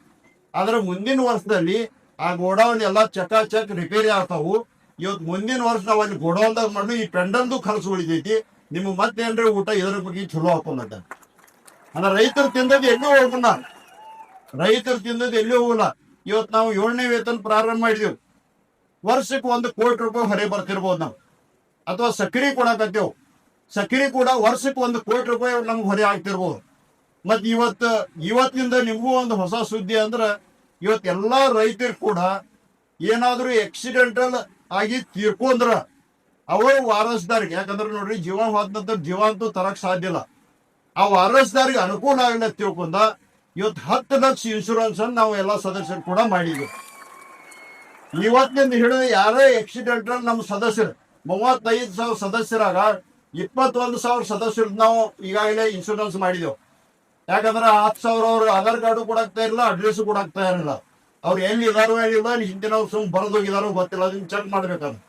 ಆದ್ರೆ ಮುಂದಿನ ವರ್ಷದಲ್ಲಿ ಆ ಗೋಡೌನ್ ಎಲ್ಲ ಚಕಾಚಕ್ ರಿಪೇರಿ ಆಗ್ತಾವು. ಇವತ್ತು ಮುಂದಿನ ವರ್ಷ ನಾವು ಅಲ್ಲಿ ಗೋಡೌನ್ದಾಗ ಮಾಡಿ ಈ ಟೆಂಡರ್ದು ಖರ್ಚು ಉಳಿದೈತಿ ನಿಮ್ಗೆ ಮತ್ತೇನ್ರಿ ಊಟ ಇದ್ರ ಬಗ್ಗೆ ಚಲೋ ಹಾಕೊಂಡ ಅಂದ್ರೆ ರೈತರು ತಿಂದದ್ದು ಎಲ್ಲೂ ಹೋಗಲ್ಲ. ರೈತರು ತಿಂದದ್ದು ಎಲ್ಲೂ ಹೋಗಲ್ಲ. ಇವತ್ತು ನಾವು ಏಳನೇ ವೇತನ ಪ್ರಾರಂಭ ಮಾಡಿದೆವು. ವರ್ಷಕ್ಕೆ ಒಂದು ಕೋಟಿ ರೂಪಾಯಿ ಹೊರೆ ಬರ್ತಿರ್ಬೋದು ನಾವು. ಅಥವಾ ಸಕ್ರಿ ಕೊಡಕತ್ತೇವು. ಸಕ್ರಿ ಕೂಡ ವರ್ಷಕ್ಕೆ ಒಂದು ಕೋಟಿ ರೂಪಾಯಿ ನಮ್ಗೆ ಹೊರೆ ಆಗ್ತಿರ್ಬೋದು. ಮತ್ ಇವತ್ತು ಇವತ್ತಿನಿಂದ ನಿಮಗೂ ಒಂದು ಹೊಸ ಸುದ್ದಿ ಅಂದ್ರ ಇವತ್ತು ಎಲ್ಲಾ ರೈತರು ಕೂಡ ಏನಾದ್ರೂ ಆಕ್ಸಿಡೆಂಟಲ್ ಆಗಿ ತೀರ್ಕೊಂಡ್ರ ಅವ ವಾರಸ್ದಾರಿಗೆ, ಯಾಕಂದ್ರೆ ನೋಡ್ರಿ ಜೀವ ಹೋದ ನಂತರ ಜೀವ ಅಂತೂ ತರಕ್ ಸಾಧ್ಯ ಇಲ್ಲ. ಆ ವಾರಸ್ದಾರಿಗೆ ಅನುಕೂಲ ಆಗಲಿ ತಿಳ್ಕೊಂಡ ಇವತ್ತು ಹತ್ತು ಲಕ್ಷ ಇನ್ಶೂರೆನ್ಸ್ ಅನ್ನು ನಾವು ಎಲ್ಲ ಸದಸ್ಯರು ಕೂಡ ಮಾಡಿದ್ವಿ. ಇವತ್ತಿನಿಂದ ಹಿಡಿದು ಯಾರೇ ಆಕ್ಸಿಡೆಂಟ್ ನಮ್ಮ ಸದಸ್ಯರು, ಮೂವತ್ತೈದು ಸಾವಿರ ಸದಸ್ಯರಾಗ ಇಪ್ಪತ್ತೊಂದು ಸಾವಿರ ಸದಸ್ಯರು ನಾವು ಈಗಾಗಲೇ ಇನ್ಶೂರೆನ್ಸ್ ಮಾಡಿದೆವು. ಯಾಕಂದ್ರೆ ಹತ್ತು ಸಾವಿರ ಅವ್ರ ಆಧಾರ್ ಕಾರ್ಡು ಕೊಡಾಕ್ತಾ ಇರಲಿಲ್ಲ ಅಡ್ರೆಸ್ ಆಗ್ತಾ ಇರಲಿಲ್ಲ. ಅವ್ರು ಎಲ್ಲಿದಾರೋ ಏನಿಲ್ಲ ಹಿಂದಿನವ್ರು ಸುಮ್ ಬರೆದೋಗಿದಾರೋ ಗೊತ್ತಿಲ್ಲ, ಅದನ್ನ ಚೆಕ್ ಮಾಡ್ಬೇಕಾದ್ರೆ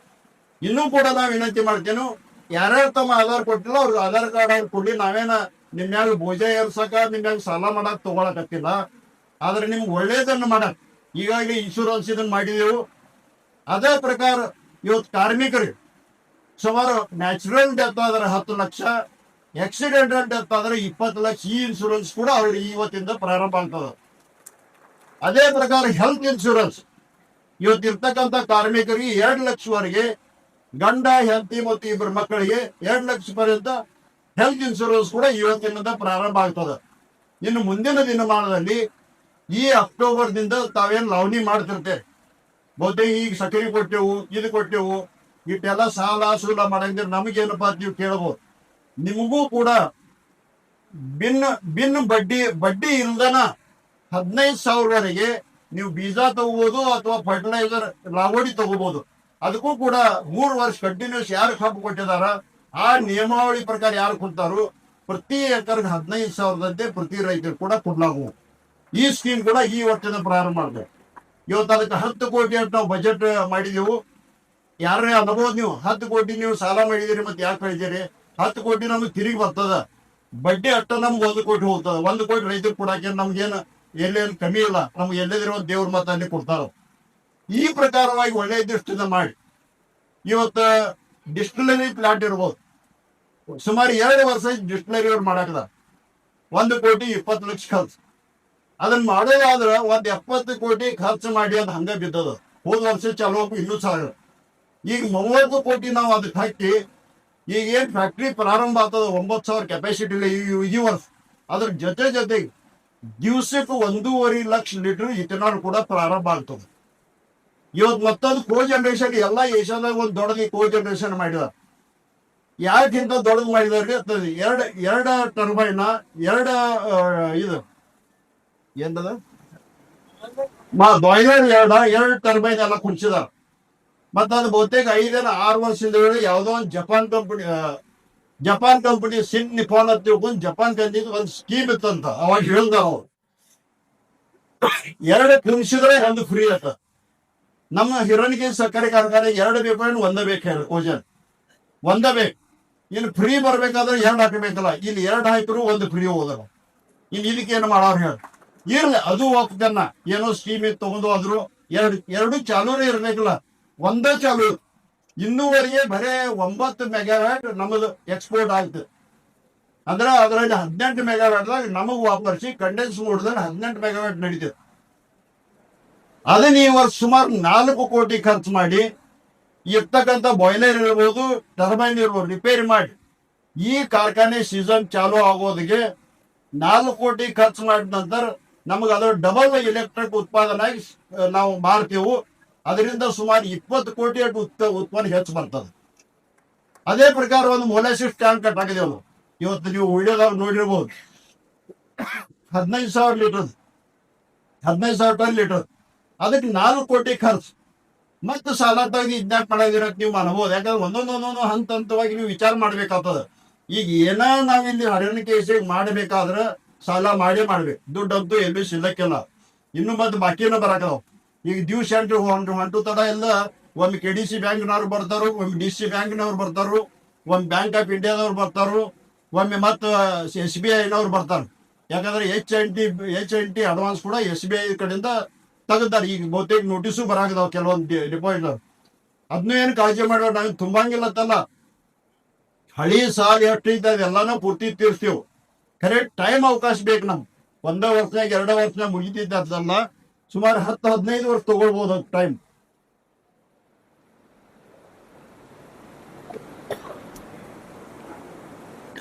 ಇನ್ನೂ ಕೂಡ ನಾವು ವಿನಂತಿ ಮಾಡ್ತೇನೆ, ಯಾರ್ಯಾರು ತಮ್ಮ ಆಧಾರ್ ಕೊಟ್ಟಿಲ್ಲ ಅವ್ರಿಗೆ ಆಧಾರ್ ಕಾರ್ಡ್ ಅವ್ರು ಕೊಡ್ಲಿ, ನಾವೇನ ನಿಮ್ ಮ್ಯಾಗ ಭೋಜ ಏರ್ಸಕ ನಿಮ್ಯಾಗ ಮ್ಯಾಗ ಸಾಲ ಮಾಡಕ್ ತಗೊಳಕತ್ತಿಲ್ಲ. ಆದ್ರೆ ನಿಮ್ಗೆ ಒಳ್ಳೇದನ್ನ ಮಾಡಕ್, ಈಗಾಗಲೇ ಇನ್ಶೂರೆನ್ಸ್ ಇದನ್ನ ಮಾಡಿದೆವು. ಅದೇ ಪ್ರಕಾರ ಇವತ್ತು ಕಾರ್ಮಿಕರು, ಸುಮಾರು ನ್ಯಾಚುರಲ್ ಡೆತ್ ಆದ್ರೆ ಹತ್ತು ಲಕ್ಷ ಆಕ್ಸಿಡೆಂಟಲ್ ಡೆತ್ ಆದ್ರೆ ಇಪ್ಪತ್ತು ಲಕ್ಷ, ಈ ಇನ್ಶೂರೆನ್ಸ್ ಕೂಡ ಅವ್ರಿಗೆ ಇವತ್ತಿಂದ ಪ್ರಾರಂಭ ಆಗ್ತದೆ. ಅದೇ ಪ್ರಕಾರ ಹೆಲ್ತ್ ಇನ್ಶೂರೆನ್ಸ್ ಇವತ್ತಿರ್ತಕ್ಕಂಥ ಕಾರ್ಮಿಕರಿಗೆ ಎರಡು ಲಕ್ಷವರೆಗೆ ಗಂಡ, ಹೆಂಡತಿ ಮತ್ತು ಇಬ್ಬರು ಮಕ್ಕಳಿಗೆ ಎರಡು ಲಕ್ಷ ಪರ್ಯಂತ ಹೆಲ್ತ್ ಇನ್ಶೂರೆನ್ಸ್ ಕೂಡ ಇವತ್ತಿನಿಂದ ಪ್ರಾರಂಭ ಆಗ್ತದೆ. ಇನ್ನು ಮುಂದಿನ ದಿನಮಾನದಲ್ಲಿ ಈ ಅಕ್ಟೋಬರ್ದಿಂದ ತಾವೇನು ಲವಣಿ ಮಾಡ್ತಿರ್ತೇವೆ. ಬಹುತೇಕ ಈಗ ಸಕ್ಕರೆ ಕೊಟ್ಟೆವು, ಇದು ಕೊಟ್ಟೆವು, ಇಟ್ಟೆಲ್ಲ ಸಾಲ ಸೂಲ ಮಾಡಂಗಿದ್ರೆ ನಮಗೇನಪ್ಪ ಅಂತ ನೀವು ಕೇಳ್ಬೋದು. ನಿಮಗೂ ಕೂಡ ಬಿನ್ ಬಿನ್ ಬಡ್ಡಿ ಬಡ್ಡಿ ಇಲ್ದನ ಹದಿನೈದು ಸಾವಿರವರೆಗೆ ನೀವು ಬೀಜ ತಗೋಬಹುದು ಅಥವಾ ಫರ್ಟಿಲೈಸರ್ ಲಾವಡಿ ತಗೋಬಹುದು ಅದಕ್ಕೂ ಕೂಡ ಮೂರು ವರ್ಷ ಕಂಟಿನ್ಯೂಸ್ ಯಾರು ಕಾಪು ಕೊಟ್ಟಿದಾರ? ಆ ನಿಯಮಾವಳಿ ಪ್ರಕಾರ ಯಾರು ಕೊಡ್ತಾರೋ ಪ್ರತಿ ಎಕರ್ಗೆ ಹದಿನೈದು ಸಾವಿರದಂತೆ ಪ್ರತಿ ರೈತರು ಕೂಡ ಕೊಡ್ಲಾಗುವು ಈ ಸ್ಕೀಮ್ ಕೂಡ ಈ ವರ್ಷದ ಪ್ರಾರಂಭ ಮಾಡಿದೆ ಇವತ್ತು ಅದಕ್ಕೆ ಹತ್ತು ಕೋಟಿ ಅಂತ ನಾವು ಬಜೆಟ್ ಮಾಡಿದೆವು. ಯಾರೇ ಅನ್ಬೋದು ನೀವು ಹತ್ತು ಕೋಟಿ ನೀವು ಸಾಲ ಮಾಡಿದಿರಿ ಮತ್ತೆ ಯಾಕೆ ಕಳಿದಿರಿ ಹತ್ತು ಕೋಟಿ ನಮ್ಗೆ ತಿರುಗಿ ಬರ್ತದ. ಬಡ್ಡಿ ಅಷ್ಟ ನಮ್ಗೆ ಒಂದು ಕೋಟಿ ಹೋಗ್ತದ. ಒಂದು ಕೋಟಿ ರೈತರು ಕೊಡಾಕೆ ನಮ್ಗೇನು ಎಲ್ಲೇನು ಕಮ್ಮಿ ಇಲ್ಲ. ನಮ್ಗೆ ಎಲ್ಲದಿರುವ ದೇವ್ರ ಮತ ಅಲ್ಲಿ ಕೊಡ್ತಾರ. ಈ ಪ್ರಕಾರವಾಗಿ ಒಳ್ಳೆಯ ದೃಷ್ಟಿಯಿಂದ ಮಾಡಿ. ಇವತ್ತು ಡಿಸ್ಟಿಲರಿ ಪ್ಲಾಂಟ್ ಇರ್ಬೋದು. ಸುಮಾರು ಎರಡು ವರ್ಷ ಡಿಸ್ಟಿಲರಿ ಅವ್ರು ಮಾಡಾಕದ ಒಂದು ಕೋಟಿ ಇಪ್ಪತ್ತು ಲಕ್ಷ ಖರ್ಚು. ಅದನ್ನ ಮಾಡೋದಾದ್ರೆ ಒಂದ್ ಎಪ್ಪತ್ತು ಕೋಟಿ ಖರ್ಚು ಮಾಡಿ ಅದು ಹಂಗ ಬಿದ್ದದ. ಹೋದ ವರ್ಷ ಚಲೋ ಇನ್ನೂ ಸಾವಿರ ಈಗ ಮೂವತ್ತು ಕೋಟಿ ನಾವು ಅದಕ್ಕೆ ಹಾಕಿ ಈಗ ಏನ್ ಫ್ಯಾಕ್ಟ್ರಿ ಪ್ರಾರಂಭ ಆಗ್ತದ, ಒಂಬತ್ತು ಸಾವಿರ ಕೆಪಾಸಿಟಿ ಈ ವರ್ಷ. ಅದ್ರ ಜೊತೆ ಜೊತೆಗೆ ದಿವಸಕ್ಕೆ ಒಂದೂವರೆ ಲಕ್ಷ ಲೀಟರ್ ಇಥನಾಲ್ ಕೂಡ ಪ್ರಾರಂಭ ಆಗ್ತದೆ. ಇವತ್ತು ಮತ್ತೊಂದು ಕೋ ಜನರೇಷನ್ ಎಲ್ಲ ಏಷ್ಯಾದಾಗ ಒಂದು ದೊಡ್ಡದು ಕೋ ಜನರೇಷನ್ ಮಾಡಿದ ಯಾಕಿಂತ ದೊಡ್ಡದು ಮಾಡಿದಾರೆ ಎರಡು ಎರಡು ಟರ್ಬೈನ, ಎರಡು ಇದು ಏನದ ಬಾಯ್ಲರ್ ಎರಡ, ಎರಡು ಟರ್ಬೈನ್ ಎಲ್ಲ ಕುಣಿಸಿದಾರ ಮತ್ತ ಅದು ಬಹುತೇಕ ಐದನ ಆರು ವರ್ಷದಿಂದ ಯಾವುದೋ ಒಂದು Japan company Japan company Shin Nippon ಅಂತ ತಿಳ್ಕೊಂಡು ಜಪಾನ್ ಕಂಪನಿ ಒಂದು ಸ್ಕೀಮ್ ಇತ್ತಂತ ಅವಾಗ ಹೇಳ್ದ ಅವ್ರು ಎರಡು ಕುಣಿಸಿದ್ರೆ ಒಂದು ಫ್ರೀ ಅಂತ. ನಮ್ಮ ಹಿರಣಿಗೆ ಸಕ್ಕರೆ ಕಾರ್ಖಾನೆ ಎರಡು ಬೇಕು ಏನು ಒಂದೇ ಬೇಕು ಓಜನ್ ಒಂದೇ ಬೇಕು. ಇನ್ನು ಫ್ರೀ ಬರ್ಬೇಕಾದ್ರೆ ಎರಡು ಹಾಕಬೇಕಲ್ಲ. ಇಲ್ಲಿ ಎರಡು ಹಾಕಿದ್ರು ಒಂದು ಫ್ರೀ ಹೋದಲ್ಲ ಇನ್ನು ಇದಕ್ಕೆ ಏನು ಮಾಡೋರು ಹೇಳ. ಇರ್ಲಿ, ಅದು ಹೋಗ್ತನ್ನ ಏನೋ ಸ್ಕೀಮ್ ಇತ್ತು ತಗೊಂಡು ಆದ್ರು ಎರಡು ಎರಡು ಚಾಲೂನೇ ಇರ್ಬೇಕಲ್ಲ. ಒಂದೇ ಚಾಲು ಇನ್ನೂವರೆಗೆ ಬರೇ ಒಂಬತ್ತು ಮೆಗಾವ್ಯಾಟ್ ನಮ್ಮದು ಎಕ್ಸ್ಪೋರ್ಟ್ ಆಯ್ತು. ಅಂದ್ರೆ ಅದರಲ್ಲಿ ಹದಿನೆಂಟು ಮೆಗಾವ್ಯಾಟ್ದಾಗ ನಮಗೆ ವಾಪರ್ಸಿ ಕಂಡೆನ್ಸ್ ಮಾಡಿದ್ರೆ ಹದಿನೆಂಟು ಮೆಗಾವ್ಯಾಟ್ ನಡೀತದೆ. ಅದನ್ನ ಈ ಸುಮಾರು ನಾಲ್ಕು ಕೋಟಿ ಖರ್ಚು ಮಾಡಿ, ಇರ್ತಕ್ಕಂಥ ಬಾಯ್ಲರ್ ಇರ್ಬೋದು ಟರ್ಬೈನ್ ಇರ್ಬೋದು ರಿಪೇರಿ ಮಾಡಿ, ಈ ಕಾರ್ಖಾನೆ ಸೀಸನ್ ಚಾಲು ಆಗೋದಕ್ಕೆ ನಾಲ್ಕು ಕೋಟಿ ಖರ್ಚು ಮಾಡಿದ ನಂತರ ನಮಗೆ ಅದರ ಡಬಲ್ ಎಲೆಕ್ಟ್ರಿಕ್ ಉತ್ಪಾದನೆ ನಾವು ಮಾರ್ತೀವಿ. ಅದರಿಂದ ಸುಮಾರು ಇಪ್ಪತ್ತು ಕೋಟಿ ಅಷ್ಟು ಉತ್ ಉತ್ಪನ್ನ ಹೆಚ್ಚು ಬರ್ತದೆ. ಅದೇ ಪ್ರಕಾರ ಒಂದು ಮೊಲಾಸಿಸ್ ಟ್ಯಾಂಕ್ ಕಟ್ಟಾಕಿದೆವು ಇವತ್ತು ನೀವು ವಿಡಿಯೋದಾಗ ನೋಡಿರ್ಬೋದು. ಹದಿನೈದು ಸಾವಿರ ಲೀಟರ್ ಹದಿನೈದು ಸಾವಿರ ಟನ್ ಲೀಟರ್ ಅದಕ್ಕೆ ನಾಲ್ಕು ಕೋಟಿ ಖರ್ಚು. ಮತ್ತೆ ಸಾಲ ತೆಗೆದು ಇದ್ನಾಕ್ ನೀವು ಅನ್ಬೋದು. ಯಾಕಂದ್ರೆ ಒಂದೊಂದು ಒಂದೊಂದು ಹಂತ ಹಂತವಾಗಿ ನೀವು ವಿಚಾರ ಮಾಡ್ಬೇಕಾಗ್ತದೆ. ಈಗ ಏನ ನಾವಿಲ್ಲಿ ಹರಿಯಾಣ ಕೇಸಿಗೆ ಮಾಡಬೇಕಾದ್ರೆ ಸಾಲ ಮಾಡೇ ಮಾಡ್ಬೇಕು. ದುಡ್ಡಂತೂ ಎಲ್ಲಿ ಸಿಲ್ಲಕ್ಕಿಲ್ಲ ಇನ್ನು ಮತ್ತೆ ಬಾಕಿನ ಬರಾಕದಾವ ಈಗ ದಿವಸ ಎಂಟು ಹೊಂಟು ಹೊಂಟು ತಡ ಎಲ್ಲ. ಒಮ್ಮೆ ಕೆ ಡಿ ಸಿ ಬ್ಯಾಂಕ್ನವ್ರು ಬರ್ತಾರು, ಒಮ್ಮೆ ಡಿ ಸಿ ಬ್ಯಾಂಕ್ನವ್ರು ಬರ್ತಾರು, ಒಮ್ಮೆ ಬ್ಯಾಂಕ್ ಆಫ್ ಇಂಡಿಯಾದವ್ರು ಬರ್ತಾರು, ಒಮ್ಮೆ ಮತ್ತು ಎಸ್ ಬಿ ಐನವ್ರು ಬರ್ತಾರೆ. ಯಾಕಂದ್ರೆ H N T H N T advance ಕೂಡ ಎಸ್ ಬಿ ಐ ಕಡೆಯಿಂದ ತೆಗೆದಾರೆ. ಈಗ ಬಹುತೇಕ ನೋಟಿಸು ಬರಾಕದಾವ ಕೆಲವೊಂದು ಡಿಪಾಸಿಟ್ ಅದನ್ನೂ ಏನು ಕಾಳಜಿ ಮಾಡೋ ನಾವು ತುಂಬಂಗಿಲ್ಲತ್ತಲ್ಲ. ಹಳಿ ಸಾಲ ಎಷ್ಟು ಐತೆ ಅದೆಲ್ಲಾನು ಪೂರ್ತಿ ತೀರಿಸ್ತೀವಿ. ಕರೆಕ್ಟ್ ಟೈಮ್ ಅವಕಾಶ ಬೇಕು ನಮ್ಗೆ. ಒಂದೇ ವರ್ಷನಾಗ ಎರಡೇ ವರ್ಷನಾಗ ಮುಗಿತೈತೆ ಅದಲ್ಲ. ಸುಮಾರು ಹತ್ತು, ಹದಿನೈದು ವರ್ಷ ತಗೊಳ್ಬಹುದು ಟೈಮ್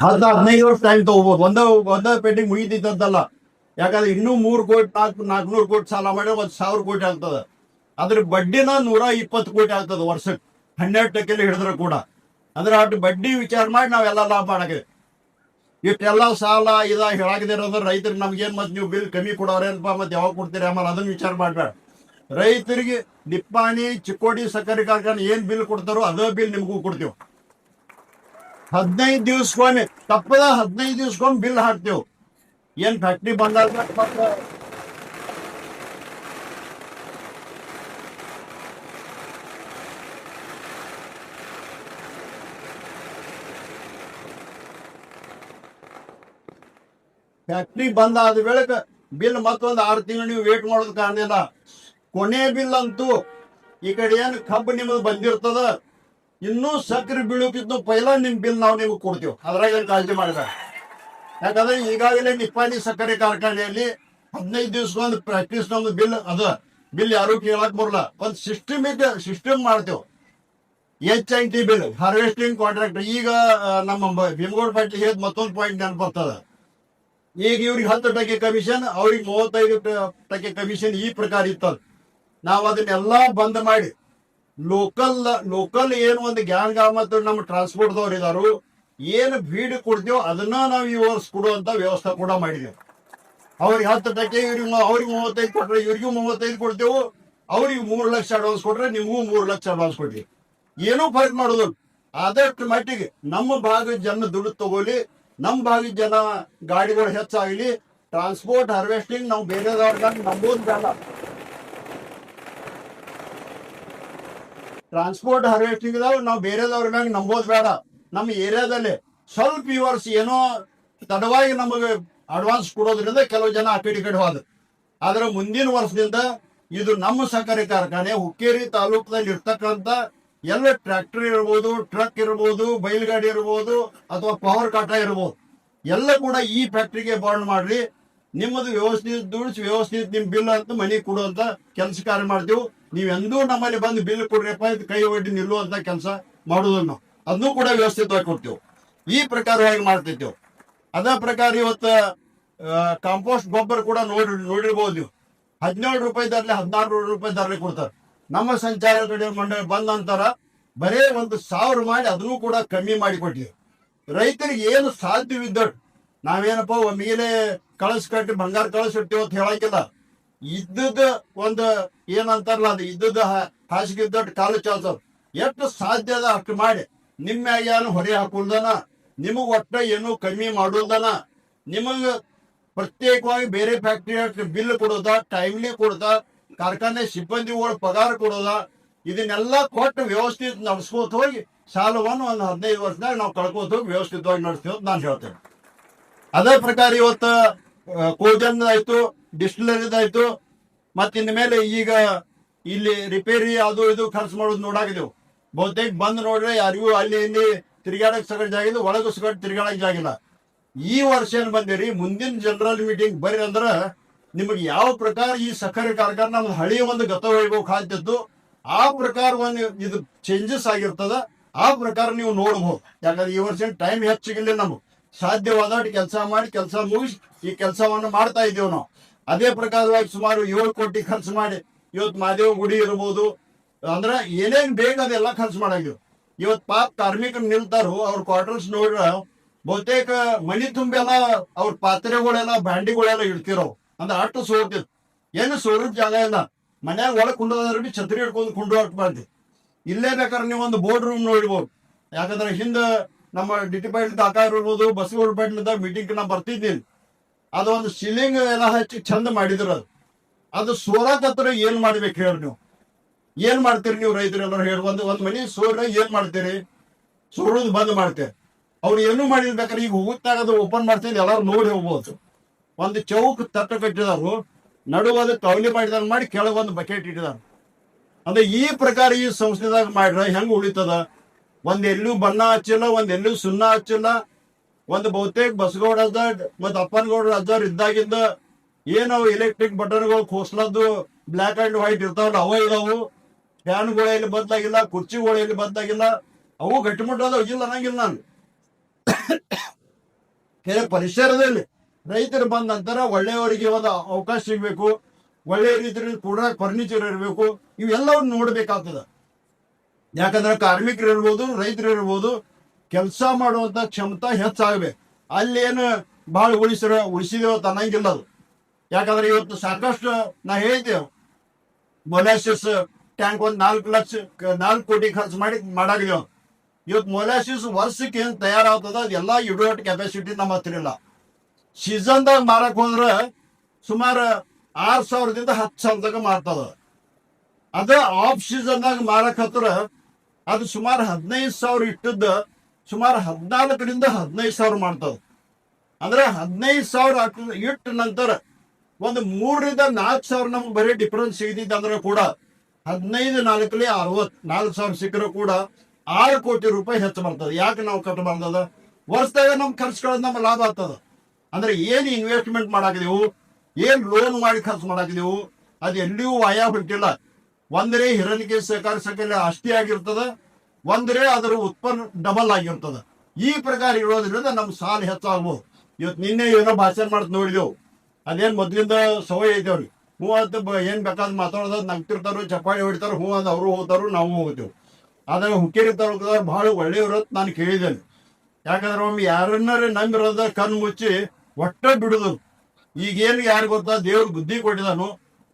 ಹತ್ತು, ಹದಿನೈದು ವರ್ಷ ಟೈಮ್ ತಗೋಬಹುದು ಒಂದೇ ಒಂದೇ ಪೇಂಟಿಂಗ್ ಮುಗಿತೈತೆ ಅಂತಲ್ಲ ಯಾಕಂದ್ರೆ ಇನ್ನೂ ಮೂರು ಕೋಟಿ, ನಾಲ್ಕು, ನಾಲ್ಕುನೂರು ಕೋಟಿ ಸಾಲ ಮಾಡಿ ಒಂದು ಸಾವಿರ ಕೋಟಿ ಆಗ್ತದೆ. ಅದ್ರ ಬಡ್ಡಿನ ನೂರ ಇಪ್ಪತ್ತು ಕೋಟಿ ಆಗ್ತದೆ ವರ್ಷಕ್ಕೆ. ಹನ್ನೆರಡು ಟಕ್ಕೆಲಿ ಹಿಡಿದ್ರೆ ಕೂಡ. ಅಂದ್ರೆ ಅಷ್ಟು ಬಡ್ಡಿ ವಿಚಾರ ಮಾಡಿ ನಾವೆಲ್ಲ ಲಾಭ ಮಾಡಕ್ಕೆ ಇಷ್ಟೆಲ್ಲ ಸಾಲ ಇದ ಹೇಳಾಗದಿರೋದ್ರ ರೈತರಿಗೆ ನಮ್ಗೇನ್ ಮತ್ತೆ ನೀವು ಬಿಲ್ ಕಮ್ಮಿ ಕೊಡೋರೇನಪ್ಪ ಮತ್ತೆ ಯಾವಾಗ ಕೊಡ್ತೀರಿ ಆಮೇಲೆ ಅದನ್ನ ವಿಚಾರ ಮಾಡ್ಬೇಡ. ರೈತರಿಗೆ ನಿಪ್ಪಾಣಿ, ಚಿಕ್ಕೋಡಿ ಸಕ್ಕರೆ ಕಾರ್ಖಾನೆ ಏನ್ ಬಿಲ್ ಕೊಡ್ತಾರೋ ಅದೇ ಬಿಲ್ ನಿಮಗೂ ಕೊಡ್ತೀವಿ. ಹದಿನೈದು ದಿವ್ಸಕ್ಕೊಮ್ಮೆ ತಪ್ಪದ ಹದಿನೈದು ದಿವ್ಸಕ್ಕೊಮ್ಮೆ ಬಿಲ್ ಹಾಕ್ತೇವೆ. ಏನ್ ಫ್ಯಾಕ್ಟ್ರಿ ಬಂದಾಗ ಫ್ಯಾಕ್ಟ್ರಿ ಬಂದ್ ಆದ ವೇಳೆಗ ಬಿಲ್ ಮತ್ತೊಂದು ಆರು ತಿಂಗಳು ನೀವು ವೇಟ್ ಮಾಡೋದು ಕಾರಣ ಕೊನೆ ಬಿಲ್ ಅಂತೂ ಈ ಕಡೆ ಏನು ಕಬ್ಬು ನಿಮ್ಮದು ಬಂದಿರ್ತದ? ಇನ್ನೂ ಸಕ್ಕರೆ ಬೀಳೋಕಿತ್ತು ಪೈಲ ನಿಮ್ ಬಿಲ್ ನಾವು ನಿಮ್ಗೆ ಕೊಡ್ತೀವಿ. ಅದ್ರಾಗ ಕಾಳಜಿ ಮಾಡಿದ? ಯಾಕಂದ್ರೆ ಈಗಾಗಲೇ ನಿಪ್ಪಾಣಿ ಸಕ್ಕರೆ ಕಾರ್ಖಾನೆಯಲ್ಲಿ ಹದಿನೈದು ದಿವಸಕ್ಕೊಂದು ಪ್ರಾಕ್ಟೀಸ್ ನಮ್ದು ಬಿಲ್, ಅದ ಬಿಲ್ ಯಾರು ಕೇಳಕ್ ಬರಲ್ಲ. ಒಂದು ಸಿಸ್ಟಮಿಕ್ ಸಿಸ್ಟಮ್ ಮಾಡ್ತೇವೆ. H I T bill harvesting contractor ಈಗ ನಮ್ಮ ಭೀಮಗೌಡ ಪಾಟೀಲ್ ಹೇಳಿದ ಮತ್ತೊಂದು ಪಾಯಿಂಟ್ ನೆನಪರ್ತದ ಈಗ ಇವ್ರಿಗೆ ಹತ್ತು ಟಕ್ಕೆ ಕಮಿಷನ್ ಅವ್ರಿಗೆ ಮೂವತ್ತೈದು ಟಕೆ ಟಕ್ಕೆ ಕಮಿಷನ್ ಈ ಪ್ರಕಾರ ಇತ್ತದ ನಾವು ಅದನ್ನೆಲ್ಲ ಬಂದ್ ಮಾಡಿ ಲೋಕಲ್ ಲೋಕಲ್ ಏನು ಒಂದು ಗ್ಯಾನ್ ಮತ್ತು ನಮ್ಮ ಟ್ರಾನ್ಸ್ಪೋರ್ಟ್ದವ್ರು ಇದಾರು, ಏನು ಬೀಡ್ ಕೊಡ್ತೀವೋ ಅದನ್ನ ನಾವು ಈ ವರ್ಷ ಕೊಡುವಂತ ವ್ಯವಸ್ಥೆ ಕೂಡ ಮಾಡಿದೆವು. ಅವ್ರಿಗೆ ಹತ್ತು ಟಕ್ಕೆ ಇವ್ರಿಗೆ ಅವ್ರಿಗೆ ಮೂವತ್ತೈದು ಕೊಟ್ರೆ ಇವ್ರಿಗೂ ಮೂವತ್ತೈದು ಕೊಡ್ತೇವು, ಅವ್ರಿಗೆ ಮೂರು ಲಕ್ಷ ಅಡ್ವಾನ್ಸ್ ಕೊಟ್ರೆ ನಿಮಗೂ ಮೂರು ಲಕ್ಷ ಅಡ್ವಾನ್ಸ್ ಕೊಡ್ತೀವಿ. ಏನೂ ಫೈಟ್ ಮಾಡೋದು ಆದಷ್ಟು ಮಟ್ಟಿಗೆ ನಮ್ಮ ಭಾಗದ ಜನ ದುಡ್ಡು ತಗೊಳ್ಳಿ ನಮ್ಮ ಭಾಗದ ಜನ ಗಾಡಿಗಳು ಹೆಚ್ಚಾಗಲಿ ಟ್ರಾನ್ಸ್ಪೋರ್ಟ್ ಹಾರ್ವೆಸ್ಟಿಂಗ್ ನಾವು ಬೇರೆದವ್ರಿಗೆ ನಂಬೋದು ಬೇಡ. ಟ್ರಾನ್ಸ್ಪೋರ್ಟ್ ಹಾರ್ವೆಸ್ಟಿಂಗ್ ಇದಾವ ನಾವು ಬೇರೆದವ್ರ ಮ್ಯಾಗ ನಂಬೋದು ಬೇಡ. ನಮ್ಮ ಏರಿಯಾದಲ್ಲಿ ಸ್ವಲ್ಪ ಈ ವರ್ಷ ಏನೋ ತಡವಾಗಿ ನಮಗೆ ಅಡ್ವಾನ್ಸ್ ಕೊಡೋದ್ರಿಂದ ಕೆಲವು ಜನ ಆ ಕಡೆ ಕಡೆ ಹೋದ್ರು. ಆದ್ರೆ ಮುಂದಿನ ವರ್ಷದಿಂದ ಇದು ನಮ್ಮ ಸಕ್ಕರೆ ಕಾರ್ಖಾನೆ ಹುಕ್ಕೇರಿ ತಾಲೂಕದಲ್ಲಿ ಇರ್ತಕ್ಕಂಥ ಎಲ್ಲ ಟ್ರ್ಯಾಕ್ಟರ್ ಇರ್ಬೋದು ಟ್ರಕ್ ಇರ್ಬೋದು ಬೈಲ್ಗಾಡಿ ಇರ್ಬೋದು ಅಥವಾ ಪವರ್ ಕಾಟ ಇರ್ಬೋದು. ಎಲ್ಲ ಕೂಡ ಈ ಫ್ಯಾಕ್ಟ್ರಿಗೆ ಬಾಂಡ್ ಮಾಡ್ರಿ. ನಿಮ್ಮದು ವ್ಯವಸ್ಥಿತ ದುಡಿಸಿ, ವ್ಯವಸ್ಥಿತ ನಿಮ್ ಬಿಲ್ ಅಂತ ಮನೆಗೆ ಕೊಡುವಂತ ಕೆಲಸ ಕಾರ್ಯ ಮಾಡ್ತೀವಿ. ನೀವೆಂದೂ ನಮ್ಮಲ್ಲಿ ಬಂದು ಬಿಲ್ ಕೊಡ್ರಿಪ್ಪ, ಇದು ಕೈ ಒಡ್ಡಿ ನಿಲ್ಲುವಂತ ಕೆಲಸ ಮಾಡುವುದನ್ನು ನಾವು. ಅದನ್ನು ಕೂಡ ವ್ಯವಸ್ಥಿತವಾಗಿ ಕೊಡ್ತೇವೆ. ಈ ಪ್ರಕಾರವಾಗಿ ಮಾಡ್ತಿದ್ದೇವೆ ಅದೇ ಪ್ರಕಾರ ಇವತ್ತು ಕಾಂಪೋಸ್ಟ್ ಗೊಬ್ಬರ ಕೂಡ ನೋಡಿ, ನೋಡಿರ್ಬೋದು ನೀವು. ಹದಿನೇಳು ರೂಪಾಯಿ ದರ್ಲಿ, ಹದಿನಾರು ರೂಪಾಯಿ ದರ್ಲಿ ಕೊಡ್ತಾರೆ. ನಮ್ಮ ಸಂಚಾರ ತಡೆ ಮಂಡಳಿ ಬಂದ ನಂತರ ಬರೇ ಒಂದು ಸಾವಿರ ಮಾಡಿ ಅದನ್ನು ಕೂಡ ಕಮ್ಮಿ ಮಾಡಿ ಕೊಟ್ಟಿವಿ ರೈತರಿಗೆ ಏನು ಸಾಧ್ಯವಿದ್ದಟ್ಟು ನಾವೇನಪ್ಪ ಒಮ್ಮೆಲೆ ಕಳಸ್ ಕಟ್ಟಿ ಬಂಗಾರ ಕಳಿಸಿರ್ತೀವಿ ಅಂತ ಹೇಳಕ್ಕಿಲ್ಲ. ಇದ್ದದ ಒಂದು ಏನಂತಾರಲ್ಲ ಅದು, ಇದ್ದದ ಹಾಸಿಗೆ ಇದ್ದಟ್ಟು ಕಾಲು ಚಾಲ್ಸೋದು ಎಷ್ಟು ಸಾಧ್ಯ ಅದ ಅಷ್ಟು ಮಾಡಿ. ನಿಮ್ಮ ಏನು ಹೊರೆ ಹಾಕುಲ್ದನ, ನಿಮಗ್ ಒಟ್ಟ ಏನು ಕಮ್ಮಿ ಮಾಡುಲ್ದನ, ನಿಮಗ ಪ್ರತ್ಯೇಕವಾಗಿ ಬೇರೆ ಫ್ಯಾಕ್ಟ್ರಿ ಬಿಲ್ ಕೊಡೋದ ಟೈಮ್ಲಿ ಕೊಡೋದ ಕಾರ್ಖಾನೆ ಸಿಬ್ಬಂದಿಗಳು ಪಗಾರ ಕೊಡೋದ, ಇದನ್ನೆಲ್ಲ ಕೊಟ್ಟು ವ್ಯವಸ್ಥಿತ ನಡ್ಸ್ಕೋತ ಹೋಗಿ ಸಾಲವನ್ನು ಒಂದು ಹದಿನೈದು ವರ್ಷದಾಗ ನಾವು ಕಳ್ಕೋತ ಹೋಗಿ ವ್ಯವಸ್ಥಿತವಾಗಿ ನಡೆಸ್ತೀವಿ ಅಂತ ನಾನು ಹೇಳ್ತೇನೆ. ಅದೇ ಪ್ರಕಾರ ಇವತ್ತು ಕೋಜನ್ದಾಯ್ತು ಡಿಸ್ಟಿಲರಿದಾಯ್ತು ಮತ್ತೆ ಇನ್ನ ಮೇಲೆ ಈಗ ಇಲ್ಲಿ ರಿಪೇರಿ ಅದು ಇದು ಖರ್ಚು ಮಾಡೋದು ನೋಡಾಕಿದೆವು ಬಹುತೇಕ ಬಂದ್ ನೋಡ್ರೆ ಯಾರಿಗೂ ಅಲ್ಲಿ ಇಲ್ಲಿ ತಿರ್ಗಾಡಕ್ ಸಗಟ್ ಜಾಗಿದ್ದು ಒಳಗೂ ಸಗಟ್ ತಿರ್ಗಾಡಕ್ ಜಾಗಿಲ್ಲ ಈ ವರ್ಷ ಏನ್ ಬಂದಿರಿ, ಮುಂದಿನ ಜನರಲ್ ಮೀಟಿಂಗ್ ಬರೀ ಅಂದ್ರ ನಿಮಗೆ ಯಾವ ಪ್ರಕಾರ ಈ ಸಕ್ಕರೆ ಕಾರ್ಖಾನೆ ನಮ್ದು ಹಳೆಯ ಒಂದು ಗತ ವೈಭವ ಕಾಯ್ತಿತ್ತು ಆ ಪ್ರಕಾರ ಒಂದು ಇದು ಚೇಂಜಸ್ ಆಗಿರ್ತದ, ಆ ಪ್ರಕಾರ ನೀವು ನೋಡಬಹುದು ಯಾಕಂದ್ರೆ ಈ ವರ್ಷ ಟೈಮ್ ಹೆಚ್ಚಿಗಿಲ್ಲ ನಮ್ಗೆ. ಸಾಧ್ಯವಾದಷ್ಟು ಕೆಲಸ ಮಾಡಿ, ಕೆಲಸ ಮುಗಿಸಿ ಈ ಕೆಲಸವನ್ನು ಮಾಡ್ತಾ ಇದ್ದೇವೆ ನಾವು. ಅದೇ ಪ್ರಕಾರವಾಗಿ ಸುಮಾರು ಏಳು ಕೋಟಿ ಖರ್ಚು ಮಾಡಿ ಇವತ್ತು ಮಾದೇವ ಗುಡಿ ಇರ್ಬೋದು. ಅಂದ್ರೆ ಏನೇನ್ ಬೇಕು ಅದೆಲ್ಲ ಖರ್ಚು ಮಾಡಿದ್ವಿ ಇವತ್ತು ಪಾಪ ಕಾರ್ಮಿಕರು ನಿಲ್ತಾರೋ, ಅವ್ರ ಕ್ವಾರ್ಟರ್ಸ್ ನೋಡ್ರ ಬಹುತೇಕ ಮನಿ ತುಂಬೆಲ್ಲ ಅವ್ರ ಪಾತ್ರೆಗಳೆಲ್ಲ ಬ್ಯಾಂಡಿಗಳೆಲ್ಲ ಇಡ್ತಿರೋ ಅಂದ್ರೆ ಅಟ್ಟು ಸೋರ್ತಿತ್ತು ಏನು ಸೋರಿದ ಜಾಗ ಇಲ್ಲ. ಮನ್ಯಾಗ ಒಳಗೆ ಕುಂಡೋದ್ರ ಛತ್ರಿ ಹಿಡ್ಕೊಂಡು ಕುಂಡು ಹಾಕ್ಬಾರ್ದು ಇಲ್ಲೇ ಬೇಕಾದ್ರೆ ನೀವು ಒಂದು ಬೋರ್ಡ್ ರೂಮ್ ನೋಡ್ಬೋದು. ಯಾಕಂದ್ರೆ ಹಿಂದೆ ನಮ್ಮ ಡಿ ಟಿ ಪಾಟೀಲ್ ಆಕಾರ ಇರ್ಬೋದು ಬಸವಗೌಡ ಪಾಟೀಲ್ದ ಮೀಟಿಂಗ್ ನಾ ಬರ್ತಿದ್ದೀನಿ ಅದು ಒಂದು ಸೀಲಿಂಗ್ ಎಲ್ಲ ಹಚ್ಚಿ ಚಂದ ಮಾಡಿದ್ರು ಅದು. ಅದು ಸೋರಾಕತ್ರ ಏನ್ ಮಾಡ್ಬೇಕು ಹೇಳ್ರಿ ನೀವು? ಏನ್ ಮಾಡ್ತೀರಿ ನೀವು ರೈತರೆಲ್ಲರೂ ಹೇಳಿ, ಒಂದು, ಒಂದ್ ಮನಿ ಸೋರ ಏನ್ ಮಾಡ್ತೀರಿ? ಸೋರೋದು ಬಂದ್ ಮಾಡ್ತೀರಿ. ಅವ್ರು ಏನು ಮಾಡಿರ್ಬೇಕಾದ್ರೆ ಈಗ ಹೋಗುತ್ತಾಗ ಅದು ಓಪನ್ ಮಾಡ್ತೀನಿ ಎಲ್ಲಾರು ನೋಡಿ ಹೋಗ್ಬೋದು. ಒಂದು ಚೌಕ್ ತಟ್ಟು ಕಟ್ಟಿದಾರು ನಡುವದು ಕವಲಿ ಮಾಡಿದಾಗ ಮಾಡಿ ಒಂದು ಬಕೆಟ್ ಇಟ್ಟಿದಾರ ಅಂದ್ರೆ ಈ ಪ್ರಕಾರ ಈ ಸಂಸ್ಥೆದಾಗ ಮಾಡ್ರ ಹೆಂಗ್ ಉಳಿತದ? ಒಂದ್ ಎಲ್ಲೂ ಬಣ್ಣ ಹಚ್ಚಿಲ್ಲ, ಒಂದ್ ಎಲ್ಲೂ ಸುಣ್ಣ ಹಚ್ಚಿಲ್ಲ, ಒಂದು ಬಹುತೇಕ ಬಸಗೌಡ ಅಜ್ಜ ಮತ್ ಅಪ್ಪನಗೌಡ ಅಜ್ಜವ್ರ ಇದ್ದಾಗಿಂದ ಏನವು ಎಲೆಕ್ಟ್ರಿಕ್ ಬಟನ್ಗಳು ಕೋಸ್ಲದ್ದು ಬ್ಲ್ಯಾಕ್ ಅಂಡ್ ವೈಟ್ ಇರ್ತಾವಲ್ಲ, ಅವ ಇದಾವು. ಫ್ಯಾನ್ಗಳು ಎಲ್ಲಿ ಬದಲಾಗಿಲ್ಲ ಕುರ್ಚಿಗಳು ಎಲ್ಲಿ ಬದಲಾಗಿಲ್ಲ ಅವು ಗಟ್ಟಿಮುಟ್ಟು ಅದಾವ ಇಲ್ಲ ಅನ್ನಂಗಿಲ್ಲ ನಾನು. *coughs* ಪರಿಸರದಲ್ಲಿ ರೈತರು ಬಂದ ನಂತರ ಒಳ್ಳೆಯವರಿಗೆ ಒಂದು ಅವಕಾಶ ಸಿಗಬೇಕು. ಒಳ್ಳೆಯ ರೀತಿಯಲ್ಲಿ ಕೂಡ ಫರ್ನಿಚರ್ ಇರಬೇಕು. ಇವೆಲ್ಲವನ್ನು ನೋಡ್ಬೇಕಾಗ್ತದ. ಯಾಕಂದ್ರೆ ಕಾರ್ಮಿಕರು ಇರ್ಬೋದು, ರೈತರು ಇರ್ಬೋದು, ಕೆಲಸ ಮಾಡುವಂತ ಕ್ಷಮತಾ ಹೆಚ್ಚಾಗಬೇಕು. ಅಲ್ಲೇನು ಭಾಳ ಉಳಿಸಿರ ಉಳಿಸಿದೇವ ತನ್ನಂಗಿಲ್ಲ ಅದು. ಯಾಕಂದ್ರೆ ಇವತ್ತು ಸಾಕಷ್ಟು ನಾ ಹೇಳಿದ್ದೇವೆ ಮೊಲಾಸಿಸ್ ಟ್ಯಾಂಕ್ ಒಂದು ನಾಲ್ಕು ಲಕ್ಷ, ನಾಲ್ಕು ಕೋಟಿ ಖರ್ಚು ಮಾಡಿ ಮಾಡಾಗಿದ್ದೇವೆ ಇವತ್ತು ಮೊಲಾಸಿಸ್ ವರ್ಷಕ್ಕೆ ಏನು ತಯಾರಾಗ್ತದ ಅದೆಲ್ಲ ಯುಡೋಟ್ ಕೆಪಾಸಿಟಿ ನಮ್ಮ ಹತ್ರ ಇಲ್ಲ. ಸೀಸನ್ದಾಗ ಮಾರಕ್ ಹೋದ್ರೆ ಸುಮಾರು ಆರು ಸಾವಿರದಿಂದ ಹತ್ತು ಸಾವಿರ ತನಕ ಮಾರ್ತದ. ಅದ ಆಫ್ ಸೀಸನ್ದಾಗ ಮಾರಕ್ ಹತ್ರ ಅದು ಸುಮಾರು ಹದಿನೈದು ಸಾವಿರ ಇಟ್ಟದ್ದು ಸುಮಾರು ಹದಿನಾಲ್ಕರಿಂದ ಹದಿನೈದು ಸಾವಿರ ಮಾಡ್ತದ. ಅಂದ್ರೆ ಹದಿನೈದು ಸಾವಿರ ಇಟ್ಟ ನಂತರ ಒಂದು ಮೂರರಿಂದ ನಾಲ್ಕು ಸಾವಿರ ನಮ್ಗೆ ಬರೀ ಡಿಫರೆನ್ಸ್ ಸಿಗದಿದ್ದ ಅಂದ್ರೆ ಕೂಡ ಹದಿನೈದು ನಾಲ್ಕಲಿ ಅರವತ್ ನಾಲ್ಕು ಸಾವಿರ ಸಿಕ್ಕರೂ ಕೂಡ ಆರು ಕೋಟಿ ರೂಪಾಯಿ ಹೆಚ್ಚು ಬರ್ತದೆ. ಯಾಕೆ ನಾವು ಕಟ್ಟಬಾರ್ದದ ವರ್ಷದಾಗ ನಮ್ ಖರ್ಚುಗಳನ್ನ ನಮ್ಮ ಲಾಭ ಆಗ್ತದ. ಅಂದ್ರೆ ಏನು ಇನ್ವೆಸ್ಟ್ಮೆಂಟ್ ಮಾಡಾಕಿದೆವು? ಏನ್ ಲೋನ್ ಮಾಡಿ ಖರ್ಚು ಮಾಡಾಕಿದೆವು? ಅದು ಎಲ್ಲಿಯೂ ವಾಯ ಬಿಟ್ಟಿಲ್ಲ. ಒಂದರೆ ಹಿರಣಿಕೆ ಸಹಕಾರ ಸಂಖ್ಯೆ ಅಷ್ಟೇ ಆಗಿರ್ತದ. ಒಂದರೆ ಅದರ ಉತ್ಪನ್ನ ಡಬಲ್ ಆಗಿರ್ತದ. ಈ ಪ್ರಕಾರ ಇರೋದ್ರಿಂದ ನಮ್ಮ ಸಾಲ ಹೆಚ್ಚಾಗ್ಬೋದು. ಇವತ್ತು ನಿನ್ನೆ ಏನೋ ಭಾಷಣ ಮಾಡ್ತ ನೋಡಿದೆವು. ಅದೇನ್ ಮೊದ್ಲಿಂದ ಸವಯ ಐತೆವ್ರಿ? ಹ್ಞೂ ಅಂತ ಏನ್ ಬೇಕಾದ್ ಮಾತಾಡೋದ್ ನಗ್ತಿರ್ತಾರೋ ಚಪ್ಪಾಳಿ ಹೊಡಿತಾರ, ಹ್ಞೂ ಅಂತ ಅವರು ಹೋಗ್ತಾರೋ, ನಾವು ಹೋಗ್ತೇವೆ. ಆದ್ರೆ ಹುಕ್ಕೇರಿ ಬಹಳ ಒಳ್ಳೆಯವ್ರು ಅಂತ ನಾನು ಕೇಳಿದ್ದೇನೆ. ಯಾಕಂದ್ರೆ ಒಮ್ಮೆ ಯಾರನ್ನಾರ ನಂಬಿರೋದ ಕಣ್ಣು ಮುಚ್ಚಿ ಒಟ್ಟ ಬಿಡುದು. ಈಗೇನು ಯಾರು ಗೊತ್ತಾ? ದೇವ್ರ ಬುದ್ಧಿ ಕೊಟ್ಟಿದಾನು.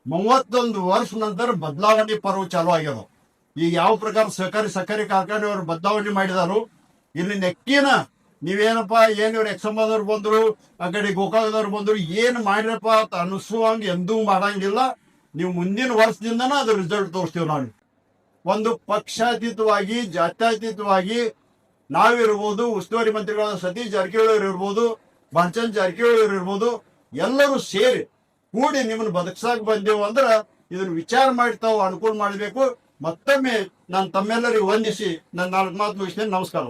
ಮೂವತ್ತೊಂದು ವರ್ಷ ನಂತರ ಬದಲಾವಣೆ ಪರ್ವ ಚಾಲು ಆಗ್ಯದ. ಈಗ ಯಾವ ಪ್ರಕಾರ ಸಹಕಾರಿ ಸಕ್ಕರೆ ಕಾರ್ಖಾನೆಯವರು ಬದಲಾವಣೆ ಮಾಡಿದಾರು? ಇಲ್ಲಿ ನೆಕ್ಕಿನ ನೀವೇನಪ್ಪ, ಏನು ಇವ್ರು ಎಕ್ಸಂಬದವ್ರು ಬಂದ್ರು, ಆ ಕಡೆ ಗೋಕಾಕದವ್ರು ಬಂದ್ರು, ಏನು ಮಾಡಿರಪ್ಪ ಅಂತ ಅನಿಸುವಂಗ ಎಂದೂ ಮಾಡಂಗಿಲ್ಲ. ನೀವು ಮುಂದಿನ ವರ್ಷದಿಂದನ ಅದು ರಿಸಲ್ಟ್ ತೋರಿಸ್ತೀವಿ ನಾವು ಒಂದು ಪಕ್ಷಾತೀತವಾಗಿ, ಜಾತ್ಯತೀತವಾಗಿ ನಾವಿರ್ಬೋದು ಉಸ್ತುವಾರಿ ಮಂತ್ರಿಗಳಾದ ಸತೀಶ್ ಜಾರಕಿಹೊಳಿ ಇರ್ಬೋದು. ಬಂಚನ್ ಜಾರಕಿಹೊಳಿ ಇರ್ಬೋದು, ಎಲ್ಲರೂ ಸೇರಿ ಕೂಡಿ ನಿಮ್ಮನ್ನ ಬದುಕ್ಸಾಕ್ ಬಂದೆವು ಅಂದ್ರ ಇದನ್ನ ವಿಚಾರ ಮಾಡಿ ತಾವು ಅನುಕೂಲ ಮಾಡಬೇಕು. ಮತ್ತೊಮ್ಮೆ ನಾನು ತಮ್ಮೆಲ್ಲರಿಗೂ ವಂದಿಸಿ ನನ್ನ ನಾಲ್ಕು ಮಾತು ಮುಗಿಸ್ತೇನೆ. ನಮಸ್ಕಾರ.